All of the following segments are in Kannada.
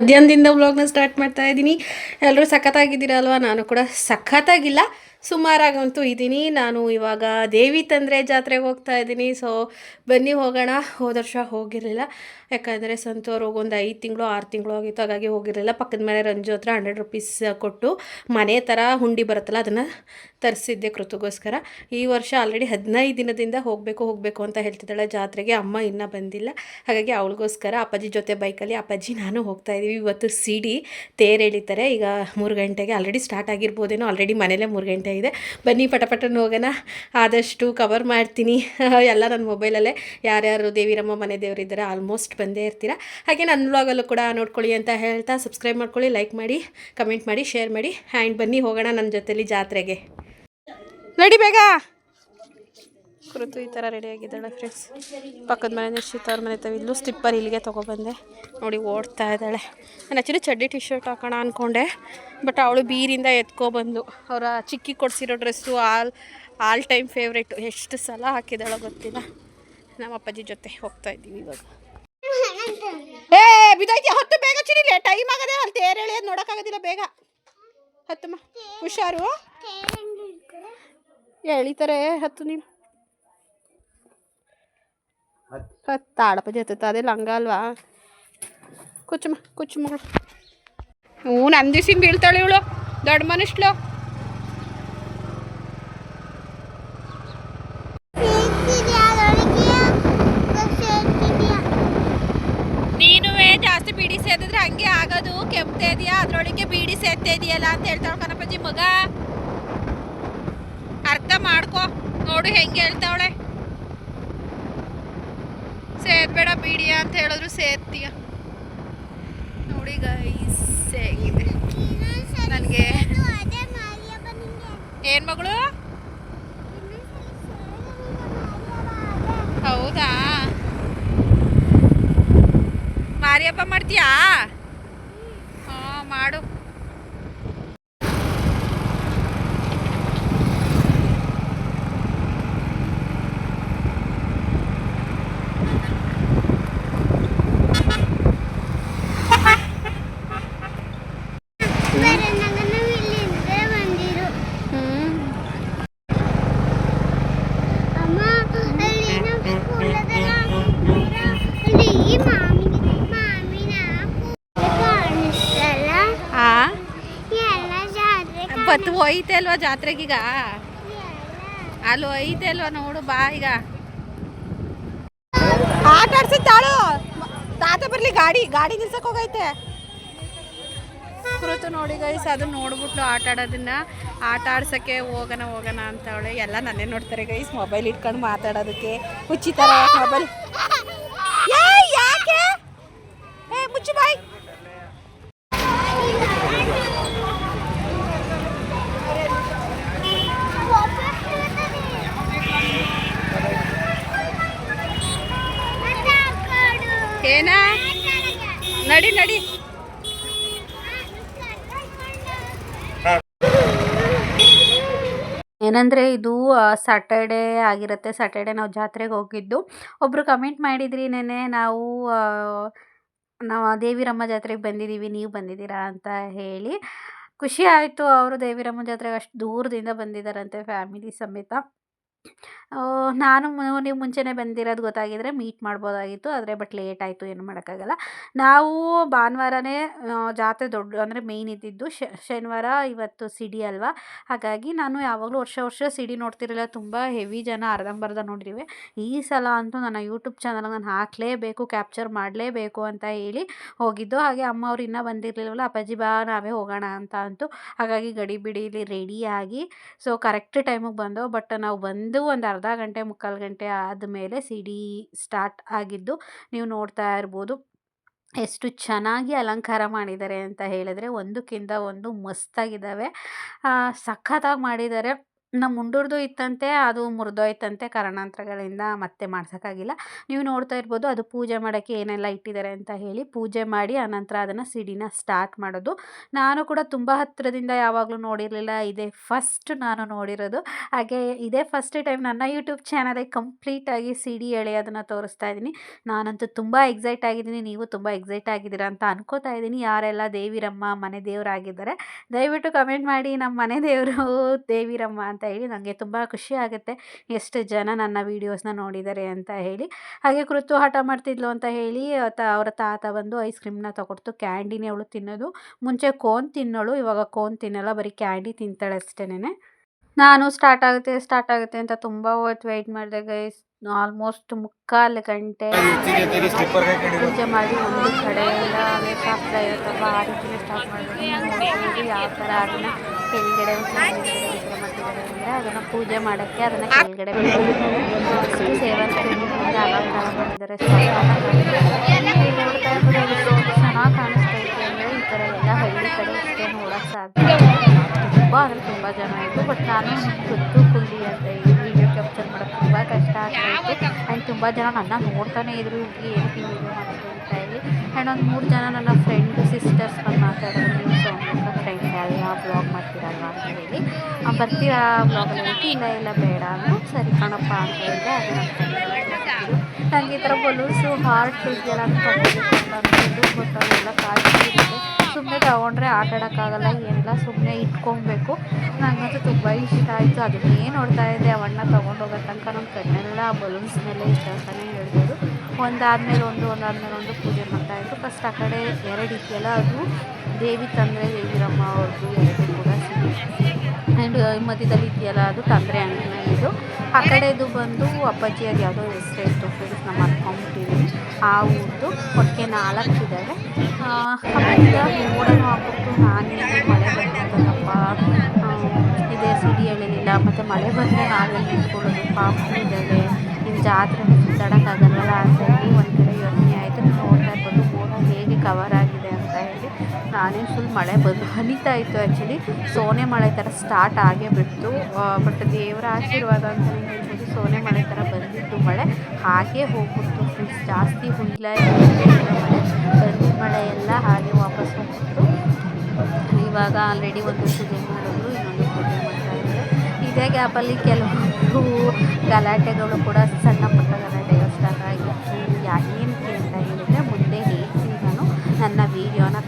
ಮಧ್ಯಾಹ್ನದಿಂದ ವ್ಲಾಗ್ನ ಸ್ಟಾರ್ಟ್ ಮಾಡ್ತಾ ಇದ್ದೀನಿ. ಎಲ್ಲರೂ ಅಲ್ವಾ ನಾನು ಕೂಡ ಸಖತ್ತಾಗಿಲ್ಲ. ಸುಮಾರಾಗಂತೂ ಇದ್ದೀನಿ. ನಾನು ಇವಾಗ ದೇವಿ ತಂದರೆ ಜಾತ್ರೆಗೆ ಹೋಗ್ತಾ ಇದ್ದೀನಿ. ಸೊ ಬನ್ನಿ ಹೋಗೋಣ. ಹೋದ ವರ್ಷ ಹೋಗಿರಲಿಲ್ಲ. ಯಾಕಂದರೆ ಸಂತೋರು ಹೋಗೊಂದು ಐದು ತಿಂಗಳು, ಆರು ತಿಂಗಳು ಆಗಿತ್ತು. ಹಾಗಾಗಿ ಹೋಗಿರಲಿಲ್ಲ. ಪಕ್ಕದ ಮನೆ ರಂಜು ಹತ್ರ ಹಂಡ್ರೆಡ್ ರುಪೀಸ್ ಕೊಟ್ಟು ಮನೆ ಥರ ಹುಂಡಿ ಬರುತ್ತಲ್ಲ, ಅದನ್ನು ತರಿಸಿದ್ದೆ ಕೃತಗೋಸ್ಕರ. ಈ ವರ್ಷ ಆಲ್ರೆಡಿ ಹದಿನೈದು ದಿನದಿಂದ ಹೋಗಬೇಕು ಹೋಗಬೇಕು ಅಂತ ಹೇಳ್ತಿದ್ದಾಳೆ. ಜಾತ್ರೆಗೆ ಅಮ್ಮ ಇನ್ನೂ ಬಂದಿಲ್ಲ. ಹಾಗಾಗಿ ಅವಳಿಗೋಸ್ಕರ ಅಪ್ಪಾಜಿ ಜೊತೆ ಬೈಕಲ್ಲಿ ಅಪ್ಪಾಜಿ, ನಾನು ಹೋಗ್ತಾ ಇದ್ದೀವಿ ಇವತ್ತು ಸಿಡಿ ತೇರು ಎಳಿತಾರೆ. ಈಗ ಮೂರು ಗಂಟೆಗೆ ಆಲ್ರೆಡಿ ಸ್ಟಾರ್ಟ್ ಆಗಿರ್ಬೋದೇನೋ ಆಲ್ರೆಡಿ ಮನೇಲೇ ಮೂರು ಗಂಟೆ ಇದೆ ಬನ್ನಿ ಪಟಪಟನ ಹೋಗೋಣ. ಆದಷ್ಟು ಕವರ್ ಮಾಡ್ತೀನಿ. ಎಲ್ಲ ನನ್ನ ಮೊಬೈಲಲ್ಲೇ ಯಾರ್ಯಾರು ದೇವಿರಮ್ಮ ಮನೆ ದೇವರಿದ್ದಾರೆ ಆಲ್ಮೋಸ್ಟ್ ಬಂದೇ ಇರ್ತೀರ. ಹಾಗೆ ನನ್ನ ವ್ಲಾಗಲ್ಲೂ ಕೂಡ ನೋಡ್ಕೊಳ್ಳಿ ಅಂತ ಹೇಳ್ತಾ ಸಬ್ಸ್ಕ್ರೈಬ್ ಮಾಡ್ಕೊಳ್ಳಿ ಲೈಕ್ ಮಾಡಿ ಕಮೆಂಟ್ ಮಾಡಿ ಶೇರ್ ಮಾಡಿ. ಆ್ಯಂಡ್ ಬನ್ನಿ ಹೋಗೋಣ ನನ್ನ ಜೊತೆಲಿ ಜಾತ್ರೆಗೆ. ನಡಿ ಬೇಗ! ಕುರಿತು ಈ ಥರ ರೆಡಿ ಆಗಿದ್ದಾಳೆ ಫ್ರೆಂಡ್ಸ್ ಪಕ್ಕದ ಮನೆ ನಿಶ್ಚಿತ ಅವ್ರ ಮನೆ ಇಲ್ಲೂ ಸ್ಲಿಪ್ಪರ್ ಇಲ್ಲಿಗೆ ತೊಗೊಬಂದೆ. ನೋಡಿ ಓಡ್ತಾ ಇದ್ದಾಳೆ. ನಾನು ಆ್ಯಕ್ಚುಲಿ ಚಡ್ಡಿ ಟಿ ಶರ್ಟ್ ಹಾಕೋಣ ಅಂದ್ಕೊಂಡೆ ಬಟ್ ಅವಳು ಬೀರಿಂದ ಎತ್ಕೊಬಂದು ಅವರ ಚಿಕ್ಕಿ ಕೊಡಿಸಿರೋ dress all all time favourite ಎಷ್ಟು ಸಲ ಹಾಕಿದ್ದಾಳೆ ಗೊತ್ತಿಲ್ಲ. ನಮ್ಮ ಅಪ್ಪಾಜಿ ಜೊತೆ ಹೋಗ್ತಾ ಇದ್ದೀವಿ ಇವಾಗ. ಏ ಬಿದೈತಿ ಹತ್ತು ಬೇಗ ಚಿರಿಲೆ ಟೈಮ್ ಆಗದೆ ಅಲ್ಲಿ ತೇರು ಎಳೆಯೋದು ನೋಡೋಕ್ಕಾಗೋದಿಲ್ಲ ಬೇಗ. ಹತ್ತಮ್ಮ, ಹುಷಾರು? ಎಳಿತಾರೆ, ಹತ್ತು ನೀನು. ಹತ್ತಾಳಪ್ಪ ಜೊತೆ ಅದೇ ಲಂಗ ಅಲ್ವಾ ಕುಚ್ಚಮ್ಮ ಕುಚ್ಚು ಮಗಳು ಹ್ಞೂ ನನ್ನ ದಿವ್ಸಿನ ಬೀಳ್ತಾಳೆ ಇವಳು ದೊಡ್ಡ ಮನುಷ್ಲು ನೀನುವೇ ಜಾಸ್ತಿ ಬೀಡಿ ಸೇದಿದ್ರೆ ಹಂಗೆ ಆಗೋದು ಕೆಮ್ತಾ ಇದೆಯಾ ಅದ್ರೊಳಗೆ ಬೀಡಿ ಸೇದ್ತಾ ಇದೆಯಲ್ಲ ಅಂತ ಹೇಳ್ತಾವ ಕನಪಜ್ಜಿ ಮಗ ಅರ್ಥ ಮಾಡ್ಕೊ ನೋಡು ಹೆಂಗೆ ಹೇಳ್ತಾವಳೆ ಸೇದ್ಬೇಡ ಬೀಡಿ ಅಂತ ಹೇಳಿದ್ರು ಸೇರ್ತೀಯ. ನೋಡಿ ಗೈಸ್ ನನಗೆ ಏನ್ ಮಗಳು? ಹೌದಾ? ಮಾರಿಯಪ್ಪ ಮಾಡ್ತೀಯಾ ಹಾ ಮಾಡು ಹ್ಮ್ ಆ ಬತ್ತು ಹೋಯ್ತೆ ಅಲ್ವಾ ಜಾತ್ರೆಗೀಗ ಅಲ್ಲಿ ಹೋಯ್ತೆ ಅಲ್ವಾ ನೋಡು ಬಾ ಈಗ. ಆಟ ಆಡ್ಸಿದ್ ತಾಳು. ತಾತ ಬರ್ಲಿ ಗಾಡಿ ಗಾಡಿ ನಿಲ್ಸಕ್ ಹೋಗೈತೆ. ಕೃತು ನೋಡಿ ಗೈಸ್ ಅದು ನೋಡ್ಬಿಟ್ಲು ಆಟ ಆಡೋದನ್ನ. ಆಟ ಆಡ್ಸಕ್ಕೆ ಹೋಗೋಣ ಹೋಗೋಣ ಅಂತ ಹೇಳಿ ಎಲ್ಲ ನನ್ನೇ ನೋಡ್ತಾರೆ ಗೈಸ್ ಮೊಬೈಲ್ ಇಟ್ಕೊಂಡು ಮಾತಾಡೋದಕ್ಕೆ. ಹುಚ್ಚಿತಾರೆ ಮೊಬೈಲ್ ಯಾಕೆ? ಏ ಮುಚ್ಚು ಬಾಯ್. ನಡಿ ನಡಿ. ಏನಂದರೆ ಇದು ಸ್ಯಾಟರ್ಡೇ ಆಗಿರುತ್ತೆ. ಸ್ಯಾಟರ್ಡೇ ನಾವು ಜಾತ್ರೆಗೆ ಹೋಗಿದ್ದು. ಒಬ್ಬರು ಕಮೆಂಟ್ ಮಾಡಿದ್ರಿ ನೆನೆ ನಾವು ನಾವು ದೇವಿರಮ್ಮ ಜಾತ್ರೆಗೆ ಬಂದಿದ್ದೀವಿ ನೀವು ಬಂದಿದ್ದೀರಾ? ಅಂತ ಹೇಳಿ. ಖುಷಿ ಆಯಿತು. ಅವರು ದೇವಿರಮ್ಮ ಜಾತ್ರೆಗೆ ಅಷ್ಟು ದೂರದಿಂದ ಬಂದಿದ್ದಾರಂತೆ ಫ್ಯಾಮಿಲಿ ಸಮೇತ. ನಾನು ನೀವು ಮುಂಚೆನೇ ಬಂದಿರೋದು ಗೊತ್ತಾಗಿದ್ರೆ ಮೀಟ್ ಮಾಡ್ಬೋದಾಗಿತ್ತು, ಆದರೆ ಬಟ್ ಲೇಟ್ ಆಯಿತು, ಏನು ಮಾಡೋಕ್ಕಾಗಲ್ಲ. ನಾವು ಭಾನುವಾರನೇ ಜಾತ್ರೆ ದೊಡ್ಡ, ಅಂದರೆ ಮೇಯ್ನ್ ಇದ್ದಿದ್ದು ಶನಿವಾರ ಇವತ್ತು ಸಿಡಿ ಅಲ್ವಾ? ಹಾಗಾಗಿ ನಾನು ಯಾವಾಗಲೂ ವರ್ಷ ವರ್ಷ ಸಿಡಿ ನೋಡ್ತಿರಲಿಲ್ಲ ತುಂಬ ಹೆವಿ ಜನ ಅರ್ಧಂಬರ್ಧ ನೋಡಿರಿವೆ ಈ ಸಲ ಅಂತೂ ನನ್ನ ಯೂಟ್ಯೂಬ್ ಚಾನಲ್ ನಾನು ಹಾಕಲೇಬೇಕು ಕ್ಯಾಪ್ಚರ್ ಮಾಡಲೇಬೇಕು ಅಂತ ಹೇಳಿ ಹೋಗಿದ್ದು. ಹಾಗೆ ಅಮ್ಮ ಅವ್ರು ಇನ್ನೂ ಬಂದಿರಲಿಲ್ಲವಲ್ಲ ಅಪ್ಪಾಜಿ ಬಾ, ನಾವೇ ಹೋಗೋಣ ಅಂತ ಅಂತೂ. ಹಾಗಾಗಿ ಗಡಿ ಬಿಡಿಲಿ ರೆಡಿಯಾಗಿ ಸೊ ಕರೆಕ್ಟ್ ಟೈಮಿಗೆ ಬಂದವು ಬಟ್ ನಾವು ಬಂದು ಒಂದು ಅರ್ಧ ಗಂಟೆ, ಮುಕ್ಕಾಲು ಗಂಟೆ ಆದಮೇಲೆ ಮೇಲೆ ಸಿಡಿ ಸ್ಟಾರ್ಟ್ ಆಗಿದ್ದು ನೀವು ನೋಡ್ತಾ ಇರ್ಬೋದು ಎಷ್ಟು ಚೆನ್ನಾಗಿ ಅಲಂಕಾರ ಮಾಡಿದ್ದಾರೆ ಅಂತ ಹೇಳಿದ್ರೆ ಒಂದಕ್ಕಿಂತ ಒಂದು ಮಸ್ತಾಗಿದ್ದಾವೆ. ಸಖತ್ತಾಗಿ ಮಾಡಿದ್ದಾರೆ. ನಮ್ಮ ಮುಂಡೂರ್ದು ಇತ್ತಂತೆ, ಅದು ಮುರಿದೋಯ್ತಂತೆ ಕಾರಣಾಂತರಗಳಿಂದ ಮತ್ತೆ ಮಾಡ್ಸೋಕ್ಕಾಗಿಲ್ಲ. ನೀವು ನೋಡ್ತಾ ಇರ್ಬೋದು, ಅದು ಪೂಜೆ ಮಾಡೋಕ್ಕೆ ಏನೆಲ್ಲ ಇಟ್ಟಿದ್ದಾರೆ ಅಂತ ಹೇಳಿ ಪೂಜೆ ಮಾಡಿ, ಆನಂತರ ಅದನ್ನು ಸಿಡಿನ ಸ್ಟಾರ್ಟ್ ಮಾಡೋದು. ನಾನು ಕೂಡ ತುಂಬ ಹತ್ತಿರದಿಂದ ಯಾವಾಗಲೂ ನೋಡಿರಲಿಲ್ಲ, ಇದೇ ಫಸ್ಟ್ ನಾನು ನೋಡಿರೋದು. ಹಾಗೆ ಇದೇ ಫಸ್ಟ್ ಟೈಮ್ ನನ್ನ ಯೂಟ್ಯೂಬ್ ಚಾನಲಲ್ಲಿ ಕಂಪ್ಲೀಟಾಗಿ ಸಿಡಿ ಎಳೆಯೋದನ್ನು ತೋರಿಸ್ತಾ ಇದ್ದೀನಿ. ನಾನಂತೂ ತುಂಬ ಎಕ್ಸೈಟ್ ಆಗಿದ್ದೀನಿ, ನೀವು ತುಂಬ ಎಕ್ಸೈಟ್ ಆಗಿದ್ದೀರಾ ಅಂತ ಅನ್ಕೋತಾ ಇದ್ದೀನಿ. ಯಾರೆಲ್ಲ ದೇವಿರಮ್ಮ ಮನೆ ದೇವರಾಗಿದ್ದಾರೆ, ದಯವಿಟ್ಟು ಕಮೆಂಟ್ ಮಾಡಿ ನಮ್ಮ ಮನೆ ದೇವರು ದೇವಿರಮ್ಮ ಅಂತ ಹೇಳಿ ನನಗೆ ತುಂಬ ಖುಷಿ ಆಗುತ್ತೆ ಎಷ್ಟು ಜನ ನನ್ನ ವೀಡಿಯೋಸ್ನ ನೋಡಿದ್ದಾರೆ ಅಂತ ಹೇಳಿ. ಹಾಗೆ ಕೃತು ಹಠ ಮಾಡ್ತಿದ್ಲು ಅಂತ ಹೇಳಿ ತ, ಅವರ ತಾತ ಬಂದು ಐಸ್ ಕ್ರೀಮ್ನ ತಗೊಡ್ತು. ಕ್ಯಾಂಡಿನೇ ಅವಳು ತಿನ್ನೋದು. ಮುಂಚೆ ಕೋನ್ ತಿನ್ನೋಳು, ಇವಾಗ ಕೋನ್ ತಿನ್ನಲ್ಲ, ಬರೀ ಕ್ಯಾಂಡಿ ತಿಂತಾಳೆ ಅಷ್ಟೇನೆ ನಾನು ಸ್ಟಾರ್ಟ್ ಆಗುತ್ತೆ ಸ್ಟಾರ್ಟ್ ಆಗುತ್ತೆ ಅಂತ ತುಂಬ ಹೊತ್ತು ವೆಯ್ಟ್ ಮಾಡಿದೆ ಗೈಸ್ ಆಲ್ಮೋಸ್ಟ್ ಮುಕ್ಕಾಲು ಗಂಟೆ ಪೂಜೆ ಮಾಡಿ ಒಂದು ಕಡೆ ಎಲ್ಲ ಶಾಸ್ತ್ರ ಇರುತ್ತಲ್ಲ ಆ ರೀತಿನೇ ಸ್ಟಾರ್ಟ್ ಮಾಡಬೇಕು ಯಾವ ಥರ ಅದನ್ನು ಕೆಳಗಡೆ ಮಾಡ್ತಿದ್ದಾರೆ. ಅಂದರೆ ಅದನ್ನು ಪೂಜೆ ಮಾಡೋಕ್ಕೆ ಅದನ್ನು ಕೆಳಗಡೆ ಸೇವಂತಿಗೆಯಿಂದ ಅಲಂಕಾರ ಮಾಡಿದ್ದಾರೆ. ಚೆನ್ನಾಗಿ ಕಾಣಿಸ್ತಾ ಇತ್ತು ಅಂದರೆ ಈ ಥರ ಎಲ್ಲ ಹಳ್ಳಿ ಕಡೆ ನೋಡೋಕ್ಕೆ ಸಾಧ್ಯ ತುಂಬ ಅಂದರೆ ತುಂಬ ಜನ ಇತ್ತು ಬಟ್ ನಾನು ಗೊತ್ತು ಕುಂದಿ ಅಂತ ಕಷ್ಟ ಆಗ್ತಾ ಇತ್ತು ಆ್ಯಂಡ್ ತುಂಬ ಜನ ನನ್ನ ನೋಡ್ತಾನೆ ಇದ್ರು ಹುಡುಗಿ ಏನಕ್ಕೆ ತಿಂದಿದ್ರು ಅನ್ನೋದು ಅಂತ ಹೇಳಿ. ಆ್ಯಂಡ್ ಒಂದು ಮೂರು ಜನ ನನ್ನ ಫ್ರೆಂಡ್ ಸಿಸ್ಟರ್ಸ್ ಬಂದು ಮಾತಾಡೋದು ನೀವು ಸೌಮ್ಯಕ್ಕ ಫ್ರೆಂಡ್ ಅಲ್ಲ ಬ್ಲಾಗ್ ಮಾಡ್ತೀರಲ್ವ? ಅಂತ ಹೇಳಿ. ಆ, ಬರ್ತೀರಾ ಹೇಳ್ತಿ ಇಲ್ಲ ಇಲ್ಲ ಬೇಡ. ಅಂದರು ಸರಿ ಕಣಪ್ಪ ಅಂತ ಹೇಳಿದೆ. ಅದು ನನಗೆ ಈ ಥರ ಬಲೂನ್ಸು ಹಾರ್ಟ್ ಇದೆಯಲ್ಲ ಅಂತ ತಗೋಬೇಕು ಸುಮ್ಮನೆ ತೊಗೊಂಡ್ರೆ ಆಟ ಆಡೋಕ್ಕಾಗಲ್ಲ ಏನಿಲ್ಲ ಸುಮ್ಮನೆ ಇಟ್ಕೊಬೇಕು. ನನಗಂತೂ ತುಂಬ ಇಷ್ಟ ಆಯಿತು. ಅದನ್ನೇ ನೋಡ್ತಾ ಇದ್ದೆ. ಅವಣ್ಣ ತೊಗೊಂಡು ಹೋಗೋ ತನಕ ನಮ್ಮ ಕಣ್ಣೆಲ್ಲ ಬಲೂನ್ಸ್ ಮೇಲೆ ಇಷ್ಟ ಅಂತಲೇ ಹೇಳ್ಬೋದು. ಒಂದಾದಮೇಲೆ ಒಂದು ಒಂದಾದಮೇಲೆ ಒಂದು ಪೂಜೆ ಮಾಡ್ತಾಯಿದ್ರು ಫಸ್ಟ್ ಆ ಕಡೆ ಎರಡು ಇದೆಯಲ್ಲ ಅದು ದೇವಿ ತಂದರೆ ದೇವಿರಮ್ಮ ಅವ್ರದ್ದು ಎರಡು ಆ್ಯಂಡ್ ಮಧ್ಯದಲ್ಲಿ ಇದೆಯಲ್ಲ, ಅದು ತಂದರೆ ಇದು. ಆ ಕಡೆದು ಬಂದು ಅಪ್ಪಾಜಿ ಅದು ಯಾವುದೋ ಹೆಸರು ಇತ್ತು ಫ್ರೆಂಡ್ಸ್ ನಮ್ಮ ಮರ್ಕೊಂಬಿಟ್ಟಿದ್ದೀನಿ ಆ ಊರದ್ದು ಹೊಟ್ಟೆ ನಾಲ್ಕು ಇದ್ದಾವೆ ಆಮೇಲೆ ಹಾಕ್ಬಿಟ್ಟು ನಾನೇ ಮಳೆ ಬರ್ತದಪ್ಪ ಇದೆ ಸಿಡಿ ಹೇಳಲಿಲ್ಲ. ಮತ್ತು ಮಳೆ ಬಂದರೆ ನಾವೇ ನಿಂತ್ಕೊಳ್ಳೋದು ಪಾಪು ಇದ್ದಾವೆ ನಿಮ್ಮ ಜಾತ್ರೆ ಸುತ್ತಾಡೋಕ್ಕಾಗಲ್ವಲ್ಲ ಅಂತ ಹೇಳಿ ಒಂದು ಕಡೆ ಯೋಚನೆ ಆಯಿತು. ನೋಡ್ತಾ ಇರ್ಬೋದು ಮೋಡ ಹೇಗೆ ಕವರ್ ಆಗಿದೆ. ನಾನೇನು ಫುಲ್ ಮಳೆ ಬಂದು ಹನಿತಾ ಇತ್ತು ಆ್ಯಕ್ಚುಲಿ ಸೋನೆ ಮಳೆ ಥರ ಸ್ಟಾರ್ಟ್ ಆಗೇ ಬಿಡ್ತು. ಬಟ್ ದೇವರ ಆಶೀರ್ವಾದ ಅಂತ ಹೇಳ್ಬೋದು, ಸೋನೆ ಮಳೆ ಥರ ಬಂದಿತ್ತು ಮಳೆ. ಹಾಗೆ ಹೋಗ್ಬಿಡ್ತು ಫ್ರೆಂಡ್ಸ್ ಜಾಸ್ತಿ ಹುಯ್ಲ ಮಳೆ ಬಂದಿದ್ದ ಮಳೆ ಎಲ್ಲ ಹಾಗೆ ವಾಪಸ್ ಹೋಗ್ಬಿಟ್ಟು ಇವಾಗ ಆಲ್ರೆಡಿ ಒಂದು ಪೂಜೆ ಮಾಡಿದ್ರು, ಇನ್ನೊಂದು ಪೂಜೆ ಮಾಡ್ತಾ ಇದ್ದಾರೆ. ಇದೇ ಗ್ಯಾಪಲ್ಲಿ ಕೆಲವೊಂದು ಗಲಾಟೆಗಳು ಕೂಡ ಸಣ್ಣ ಪುಟ್ಟ ಗಲಾಟೆಗಳು ಸ್ಟಾರ್ಟ್ ಆಗಿತ್ತು. ಯಾಕೇನು ಏನಕ್ಕೆ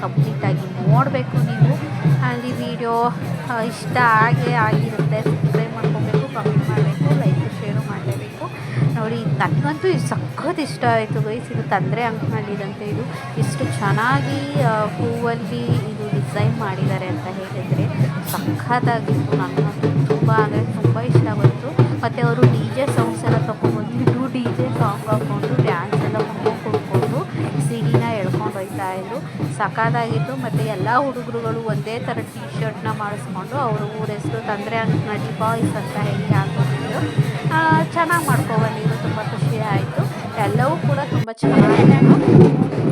ಕಂಪ್ಲೀಟಾಗಿ ನೋಡಬೇಕು ನೀವು. ಅಲ್ಲಿ ವಿಡಿಯೋ ಇಷ್ಟ ಆಗೇ ಆಗಿರುತ್ತೆ. ಸಬ್ಸ್ಕ್ರೈಬ್ ಮಾಡ್ಕೋಬೇಕು ಕಮೆಂಟ್ ಮಾಡಬೇಕು ಲೈಕ್ ಶೇರು ಮಾಡಲೇಬೇಕು. ನೋಡಿ, ನನಗಂತೂ ಇದು ಸಖತ್ ಇಷ್ಟ ಆಯಿತು ಗೈಸ್ ಇದು ತಂದರೆ ಅಂಕನಲ್ಲಿದಂತೆ ಇದು. ಇಷ್ಟು ಚೆನ್ನಾಗಿ ಹೂವಲ್ಲಿ ಇದು ಡಿಸೈನ್ ಮಾಡಿದ್ದಾರೆ ಅಂತ ಹೇಳಿದರೆ ಸಖತ್ತಾಗಿತ್ತು ನನಗಂತೂ ತುಂಬ ಅಂದರೆ ತುಂಬ ಇಷ್ಟ ಬಂತು. ಮತ್ತು ಅವರು ಡಿ ಜೆ ಸಾಂಗ್ಸ್ ಎಲ್ಲ ತೊಗೊಂಡ್ಬಂದು ಡಿ ಜೆ ಸಾಂಗ್ ಹಾಕ್ಕೊಂಡು ಸಖತ್ತಾಗಿತ್ತು. ಮತ್ತು ಎಲ್ಲ ಹುಡುಗರುಗಳು ಒಂದೇ ಥರ ಟೀ ಶರ್ಟ್ನ ಮಾಡಿಸ್ಕೊಂಡು ಅವರು ಊರ ಹೆಸರು ತಂದರೆ ನಟಿ ಬಾಯ್ಸ್ ಅಂತ ಹೇಳಿ ಹಾಕೊಂಡಿದ್ರು. ಚೆನ್ನಾಗಿ ಮಾಡ್ಕೊಬಂದಿದ್ರು ತುಂಬ ಖುಷಿ ಆಯಿತು. ಎಲ್ಲವೂ ಕೂಡ ತುಂಬ ಚೆನ್ನಾಗಿತ್ತು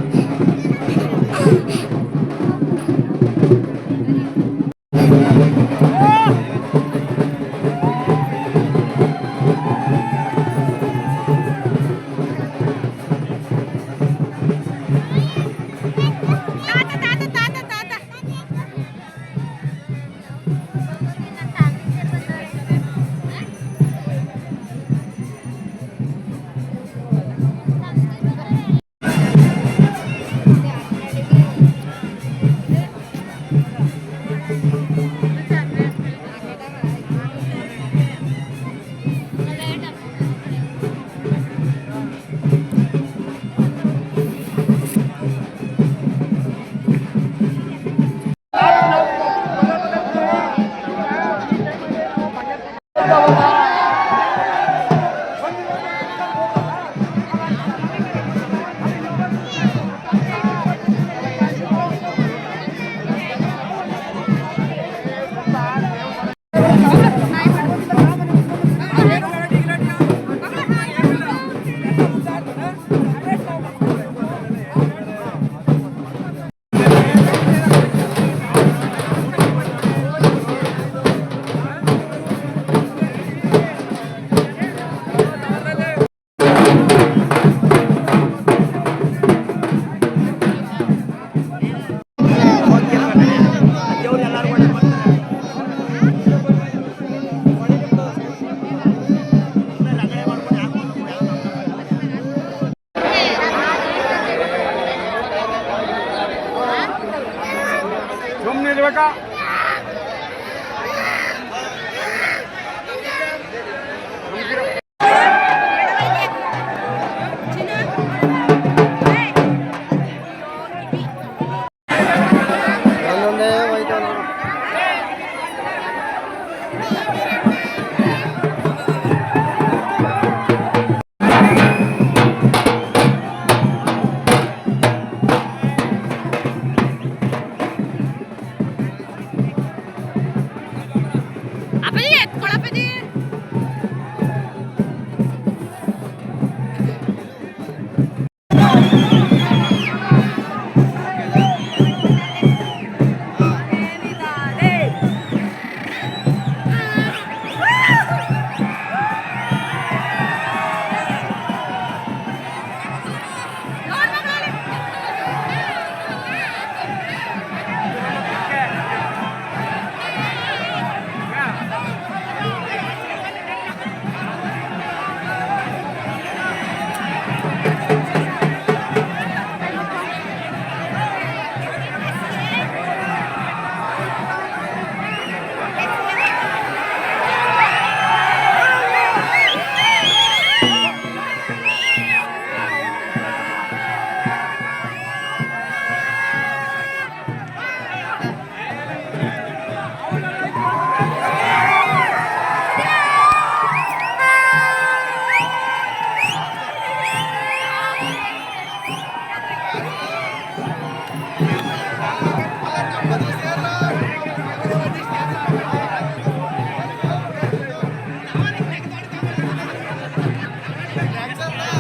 Yeah.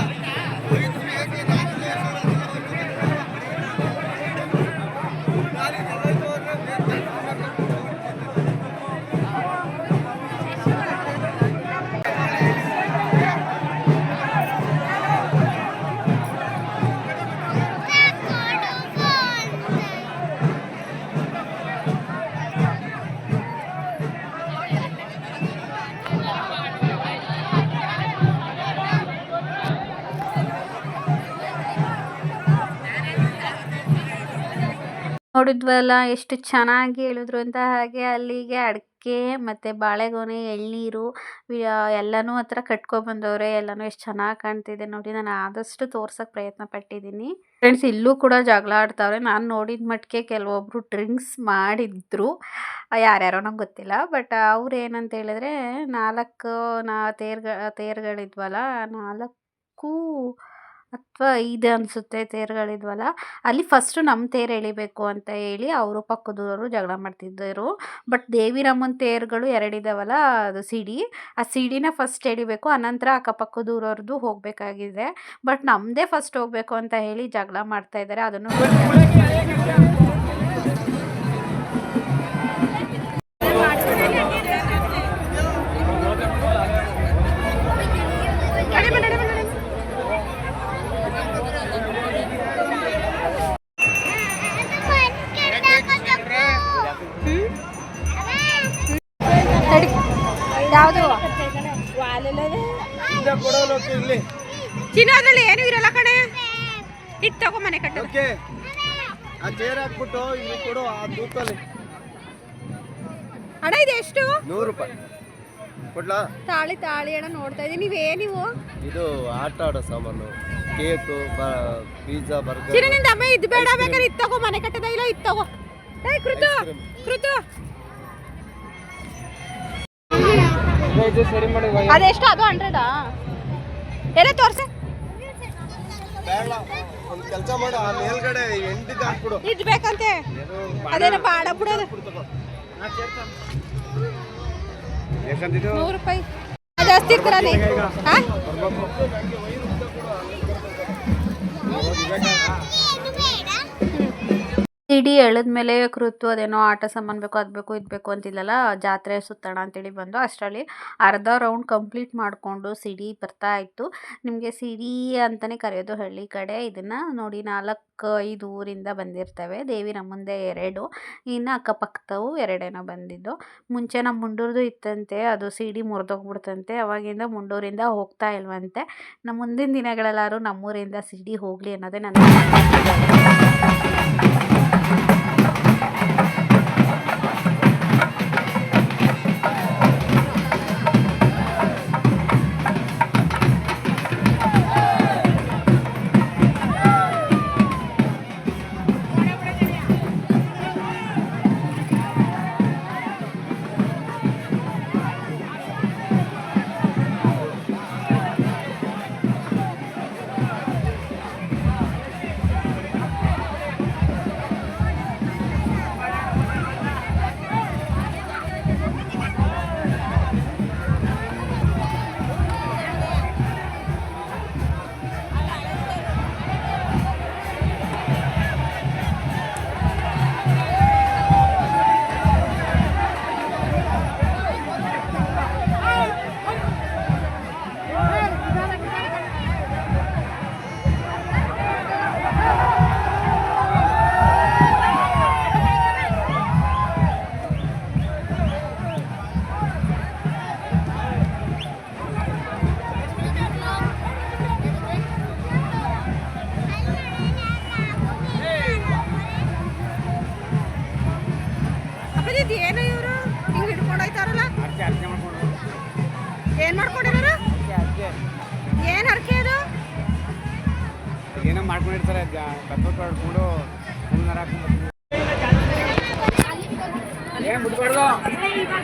ನೋಡಿದ್ವಲ್ಲ, ಎಷ್ಟು ಚೆನ್ನಾಗಿ ಹೇಳಿದ್ರು ಅಂತ. ಹಾಗೆ ಅಲ್ಲಿಗೆ ಅಡಿಕೆ ಮತ್ತು ಬಾಳೆಗೊನೆ, ಎಳನೀರು ಎಲ್ಲನೂ ಹತ್ರ ಕಟ್ಕೊಬಂದವ್ರೆ ಎಲ್ಲನೂ ಎಷ್ಟು ಚೆನ್ನಾಗಿ ಕಾಣ್ತಿದೆ ನೋಡಿ. ನಾನು ಆದಷ್ಟು ತೋರ್ಸೋಕ್ಕೆ ಪ್ರಯತ್ನ ಪಟ್ಟಿದ್ದೀನಿ. ಫ್ರೆಂಡ್ಸ್ ಇಲ್ಲೂ ಕೂಡ ಜಗಳ ಆಡ್ತಾವ್ರೆ. ನಾನು ನೋಡಿದ ಮಟ್ಟಿಗೆ ಕೆಲವೊಬ್ಬರು ಡ್ರಿಂಕ್ಸ್ ಮಾಡಿದ್ರು. ಯಾರ್ಯಾರೋ ನಂಗೆ ಗೊತ್ತಿಲ್ಲ. ಬಟ್ ಅವ್ರು ಏನಂತ ಹೇಳಿದ್ರೆ ನಾಲ್ಕು, ನಾ, ತೇರ್ಗ, ತೇರುಗಳಿದ್ವಲ್ಲ, ನಾಲ್ಕು ಅಥವಾ ಐದು ಅನಿಸುತ್ತೆ ತೇರುಗಳಿದ್ವಲ್ಲ, ಅಲ್ಲಿ ಫಸ್ಟು ನಮ್ಮ ತೇರು ಎಳಿಬೇಕು ಅಂತ ಹೇಳಿ ಅವರು ಪಕ್ಕದವರು ಜಗಳ ಮಾಡ್ತಿದ್ದರು. ಬಟ್ ದೇವಿರಮ್ಮನ ತೇರುಗಳು ಎರಡಿದಾವಲ್ಲ ಅದು ಸಿಡಿ. ಆ ಸಿಡಿನ ಫಸ್ಟ್ ಎಳಿಬೇಕು, ಅನಂತರ ಅಕ್ಕಪಕ್ಕದೂರವ್ರದ್ದು ಹೋಗಬೇಕಾಗಿದೆ. ಬಟ್ ನಮ್ಮದೇ ಫಸ್ಟ್ ಹೋಗಬೇಕು ಅಂತ ಹೇಳಿ ಜಗಳ ಮಾಡ್ತಾ ಇದ್ದಾರೆ, ಅದನ್ನು ಯಾವುದು? ಚಿನ್ನೋದ್ರಲ್ಲಿ ಏನೂ ಇರಲ್ಲ ಕಣೆ. ಇಟ್ಟು ತಗೋ ಮನೆ ಕಟ್ಟ ಓಕೆ. ಆ ಚೇರ್ ಹಾಕ್ಬಿಟ್ಟು ಇಲ್ಲಿ ಕೊಡು ಆ ತೂಕಲ್ಲಿ ಅಣ್ಣ ಇದು ಎಷ್ಟು? ನೂರು ರೂಪಾಯಿ. ಕೊಡ್ಲಾ? ತಾಳಿ ತಾಳಿ ಅಣ್ಣ ನೋಡ್ತಾ ಇದ್ದೀನಿ. ನೀವೇ ನೀವು? ಇದು ಆಟ ಆಡೋ ಸಾಮಾನು. ಕೇಕು ಪಿಜ್ಜಾ ಬರ್ಗರ್ ಚಿನ್ನ ನಿಂದ ಅಮ್ಮ ಇದು ಬೇಡ ಬೇಕಾದ್ರೆ ಇದು ತಗೋ ಮನೆ ಕಟ್ಟದ? ಇಲ್ಲ ಇದು ತಗೋ. ಏ ಕೃತು ಕೃತು. ಅದೆಷ್ಟು ಅದು ಹಂಡ್ರೆಡಾ ಎಲ್ಲ ತೋರ್ಸ. ಇದು ಬೇಕಂತೆ. ಅದೇನೋ ಬಾಡ ಬಿಡೋದು. ನೂರು ರೂಪಾಯಿ. ಜಾಸ್ತಿ ಜಾಸ್ತಿ ನೀ ಹಾಂ ಸಿಡಿ ಮೇಲೆ ಕೃತು ಅದೇನೋ ಆಟ ಸಾಮಾನು ಬೇಕು ಅದು ಬೇಕು ಇದು ಬೇಕು ಅಂತಿಲ್ಲಲ್ಲ ಜಾತ್ರೆ ಸುತ್ತೋಣ ಅಂತೇಳಿ ಬಂದು ಅಷ್ಟರಲ್ಲಿ ಅರ್ಧ ರೌಂಡ್ ಕಂಪ್ಲೀಟ್ ಮಾಡಿಕೊಂಡು ಸಿಡಿ ಬರ್ತಾ ಇತ್ತು. ನಿಮಗೆ ಸಿಡಿ ಅಂತಲೇ ಕರೆಯೋದು ಹಳ್ಳಿ ಕಡೆ. ಇದನ್ನು ನೋಡಿ ನಾಲ್ಕು ಐದು ಊರಿಂದ ಬಂದಿರ್ತವೆ. ದೇವಿ ಮುಂದೆ ಎರಡು, ಇನ್ನು ಅಕ್ಕಪಕ್ಕದವು ಎರಡೇನೋ ಬಂದಿದ್ದು. ಮುಂಚೆ ನಮ್ಮ ಮುಂಡೂರ್ದು ಇತ್ತಂತೆ, ಅದು ಸಿಡಿ ಮುರಿದೋಗ್ಬಿಡ್ತಂತೆ. ಅವಾಗಿಂದ ಮುಂಡೂರಿಂದ ಹೋಗ್ತಾ ಇಲ್ವಂತೆ. ನಮ್ಮ ಮುಂದಿನ ದಿನಗಳೆಲ್ಲರೂ ನಮ್ಮೂರಿಂದ ಸಿಡಿ ಹೋಗಲಿ ಅನ್ನೋದೇ ನನ್ನ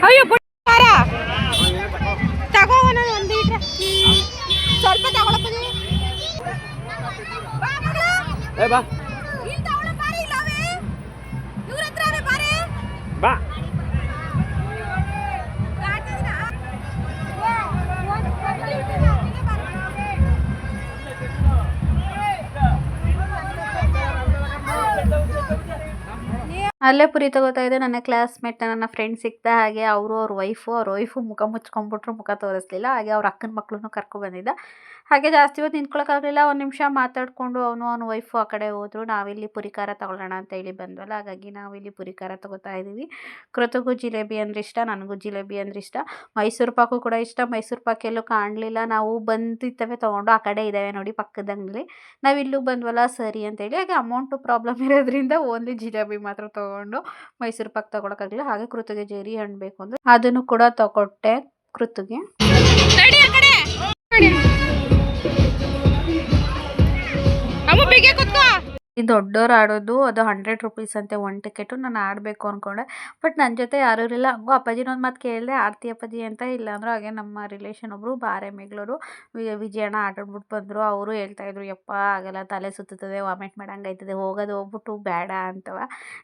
ಅಯ್ಯೋ ಏನೋ ತಗೋ ಒಂದು ಲೀಟ್ರ್ ಸ್ವಲ್ಪ ತಗೊಳಪ್ಪ ಏ ಬಾ. ಅಲ್ಲೇ ಪುರಿ ತಗೋತಾ ಇದ್ದೆ. ನನ್ನ ಕ್ಲಾಸ್ಮೇಟ್ ನನ್ನ ಫ್ರೆಂಡ್ ಸಿಕ್ತ ಹಾಗೆ ಅವರು, ಅವ್ರ ವೈಫು ಅವ್ರ ವೈಫು ಮುಖ ಮುಚ್ಕೊಂಡ್ಬಿಟ್ರು, ಮುಖ ತೋರಿಸ್ಲಿಲ್ಲ. ಹಾಗೆ ಅವ್ರ ಅಕ್ಕನ ಮಕ್ಕಳನ್ನು ಕರ್ಕೊಬಂದಿದ್ದ ಹಾಗೆ ಜಾಸ್ತಿ ಹೊತ್ತು ನಿಂತ್ಕೊಳ್ಳೋಕ್ಕಾಗಲಿಲ್ಲ ಒಂದು ನಿಮಿಷ ಮಾತಾಡಿಕೊಂಡು ಅವನು ಅವನ ವೈಫು ಆ ಕಡೆ ಹೋದ್ರು. ನಾವಿಲ್ಲಿ ಪುರಿ ಖಾರ ತಗೊಳ್ಳೋಣ ಅಂತ ಹೇಳಿ ಬಂದ್ವಲ್ಲ, ಹಾಗಾಗಿ ನಾವಿಲ್ಲಿ ಪುರಿ ಖಾರ ತಗೋತಾ ಇದ್ದೀವಿ ಕೃತಗೂ ಜಿಲೇಬಿ ಅಂದ್ರೆ ಇಷ್ಟ, ನನಗೂ ಜಿಲೇಬಿ ಅಂದ್ರೆ ಇಷ್ಟ. ಮೈಸೂರು ಪಾಕು ಕೂಡ ಇಷ್ಟ. ಮೈಸೂರು ಪಾಕು ಎಲ್ಲೂ ಕಾಣಲಿಲ್ಲ. ನಾವು ಬಂದಿತ್ತವೆ ತೊಗೊಂಡು ಆ ಕಡೆ ಇದ್ದಾವೆ ನೋಡಿ ಪಕ್ಕದ ಅಂಗಡಿ ನಾವು ಇಲ್ಲಿಗೆ ಬಂದ್ವಲ್ಲ, ಸರಿ ಅಂತೇಳಿ ಹಾಗೆ ಅಮೌಂಟು ಪ್ರಾಬ್ಲಮ್ ಇರೋದ್ರಿಂದ ಓನ್ಲಿ ಜಿಲೇಬಿ ಮಾತ್ರ ತೊಗೊಂಡು ಮೈಸೂರು ಪಾಕ್ ತೊಗೊಳಕ್ಕಾಗಲಿಲ್ಲ. ಹಾಗೆ ಕೃತಿಗೆ ಜೇರಿ ಹಣ್ಣು ಬೇಕು ಅಂದ್ರೆ. ಅದನ್ನು ಕೂಡ ತಗೊಟ್ಟೆ ಕೃತಿಗೆ. ಈ ದೊಡ್ಡವ್ರು ಆಡೋದು, ಅದು ಹಂಡ್ರೆಡ್ ರುಪೀಸ್ ಅಂತೆ ಒನ್ ಟಿಕೆಟು ನಾನು ಆಡಬೇಕು ಅಂದ್ಕೊಂಡೆ ಬಟ್ ನನ್ನ ಜೊತೆ ಯಾರೂ ಇರಲಿಲ್ಲ ಹಂಗೂ ಅಪ್ಪಾಜಿನ ಒಂದು ಮಾತು ಕೇಳಿದೆ ಆಡ್ತಿ ಅಪ್ಪಾಜಿ ಅಂತ ಇಲ್ಲಾಂದ್ರೆ ಹಾಗೆ ನಮ್ಮ ರಿಲೇಷನ್ ಒಬ್ಬರು ಬಾರೆ ಮೇಗ್ಳೋರು ವಿಜಯಣ್ಣ ಆಟಾಡ್ಬಿಟ್ಟು ಬಂದರು, ಅವರು ಹೇಳ್ತಾಯಿದ್ರು ಯಪ್ಪ ಆಗಲ್ಲ ತಲೆ ಸುತ್ತದೆ ವಾಮಿಟ್ ಮಾಡೋಂಗಾಯ್ತದೆ, ಹೋಗೋದು ಹೋಗ್ಬಿಟ್ಟು ಬೇಡ ಅಂತವ.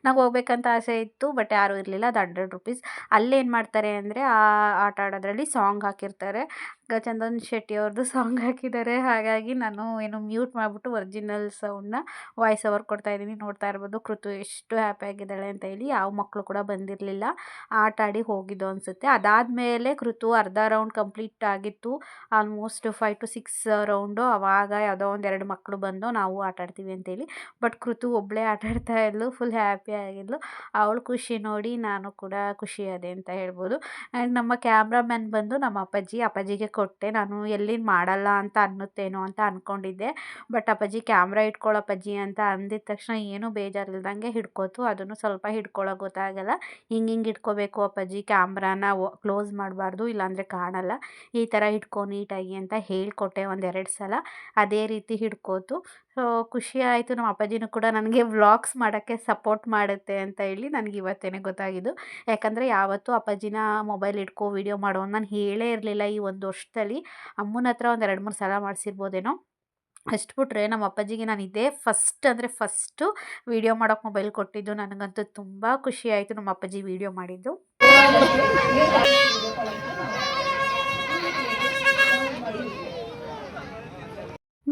ನಾವು ಹೋಗ್ಬೇಕಂತ ಆಸೆ ಇತ್ತು ಬಟ್ ಯಾರೂ ಇರಲಿಲ್ಲ, ಅದು ಹಂಡ್ರೆಡ್ ರುಪೀಸ್ ಅಲ್ಲೇನು ಮಾಡ್ತಾರೆ ಅಂದರೆ, ಆ ಆಟ ಆಡೋದ್ರಲ್ಲಿ ಸಾಂಗ್ ಹಾಕಿರ್ತಾರೆ. ಗ- ಚಂದನ್ ಶೆಟ್ಟಿ ಅವ್ರದ್ದು ಸಾಂಗ್ ಹಾಕಿದ್ದಾರೆ. ಹಾಗಾಗಿ ನಾನು ಏನು ಮ್ಯೂಟ್ ಮಾಡಿಬಿಟ್ಟು ಒರಿಜಿನಲ್ ಸೌಂಡ್ನ ವಾಯ್ಸ್ ಓವರ್ ಕೊಡ್ತಾ ಇದ್ದೀನಿ. ನೋಡ್ತಾ ಇರ್ಬೋದು, ಕೃತು ಎಷ್ಟು ಹ್ಯಾಪಿ ಆಗಿದ್ದಾಳೆ ಅಂತ ಹೇಳಿ. ಯಾವ ಮಕ್ಕಳು ಕೂಡ ಬಂದಿರಲಿಲ್ಲ. ಆಟ ಆಡಿ ಹೋಗಿದ್ದು ಅನಿಸುತ್ತೆ. ಅದಾದಮೇಲೆ ಕೃತು ಅರ್ಧ ರೌಂಡ್ ಕಂಪ್ಲೀಟ್ ಆಗಿತ್ತು. Almost five to six round ಅವಾಗ ಯಾವುದೋ ಒಂದು ಎರಡು ಮಕ್ಕಳು ಬಂದು ನಾವು ಆಟ ಆಡ್ತೀವಿ ಅಂತೇಳಿ ಬಟ್ ಕೃತು ಒಬ್ಬಳೇ ಆಟ ಆಡ್ತಾ ಇದ್ಲು ಫುಲ್ ಹ್ಯಾಪಿ ಆಗಿದ್ಲು. ಅವಳು ಖುಷಿ ನೋಡಿ ನಾನು ಕೂಡ ಖುಷಿ ಅದೇ ಅಂತ ಹೇಳ್ಬೋದು. ಆ್ಯಂಡ್ ನಮ್ಮ ಕ್ಯಾಮ್ರಾಮ್ಯಾನ್ ಬಂದು ನಮ್ಮ ಅಪ್ಪಾಜಿ. ಅಪ್ಪಾಜಿಗೆ ಕೊಟ್ಟೆ. ನಾನು ಎಲ್ಲಿ ಮಾಡಲ್ಲ ಅಂತ ಅನ್ನುತ್ತೇನೋ ಅಂತ ಅಂದ್ಕೊಂಡಿದ್ದೆ ಬಟ್ ಅಪ್ಪಾಜಿ ಕ್ಯಾಮ್ರಾ ಇಟ್ಕೊಳ್ಳಪ್ಪಜ್ಜಿ ಅಂತ ಅಂದಿದ ತಕ್ಷಣ ಏನೂ ಬೇಜಾರಿಲ್ದಂಗೆ ಹಿಡ್ಕೋತು. ಅದನ್ನು ಸ್ವಲ್ಪ ಹಿಡ್ಕೊಳ್ಳೋ ಗೊತ್ತಾಗಲ್ಲ. ಹಿಂಗೆ ಹಿಂಗೆ ಇಟ್ಕೋಬೇಕು ಅಪ್ಪಾಜಿ ಕ್ಯಾಮ್ರಾನ ಕ್ಲೋಸ್ ಮಾಡಬಾರ್ದು ಇಲ್ಲಾಂದರೆ ಕಾಣಲ್ಲ. ಈ ಥರ ಹಿಡ್ಕೊ ನೀಟಾಗಿ ಅಂತ ಹೇಳಿಕೊಟ್ಟೆ ಒಂದೆರಡು ಸಲ. ಅದೇ ರೀತಿ ಹಿಡ್ಕೋತು. ಸೊ, ಖುಷಿ ಆಯಿತು. ನಮ್ಮ ಅಪ್ಪಾಜಿನೂ ಕೂಡ ನನಗೆ ವ್ಲಾಗ್ಸ್ ಮಾಡೋಕ್ಕೆ ಸಪೋರ್ಟ್ ಮಾಡುತ್ತೆ ಅಂತ ಹೇಳಿ ನನಗೆ ಇವತ್ತೇ ಗೊತ್ತಾಗಿದ್ದು. ಯಾಕಂದರೆ ಯಾವತ್ತೂ ಅಪ್ಪಾಜಿನ ಮೊಬೈಲ್ ಇಟ್ಕೋ ವಿಡಿಯೋ ಮಾಡೋ ನಾನು ಹೇಳೇ ಇರಲಿಲ್ಲ ಈ ಒಂದು ವರ್ಷದಲ್ಲಿ. ಅಮ್ಮನ ಹತ್ರ ಒಂದು ಎರಡು ಮೂರು ಸಲ ಮಾಡಿಸಿರ್ಬೋದೇನೋ. ಅಷ್ಟು ಬಿಟ್ಟರೆ ನಮ್ಮ ಅಪ್ಪಾಜಿಗೆ ನಾನು ಇದೇ ಫಸ್ಟ್ ಅಂದರೆ ಫಸ್ಟು ವೀಡಿಯೋ ಮಾಡೋಕ್ಕೆ ಮೊಬೈಲ್ ಕೊಟ್ಟಿದ್ದು. ನನಗಂತೂ ತುಂಬ ಖುಷಿ ಆಯಿತು ನಮ್ಮ ಅಪ್ಪಾಜಿ ವೀಡಿಯೋ ಮಾಡಿದ್ದು.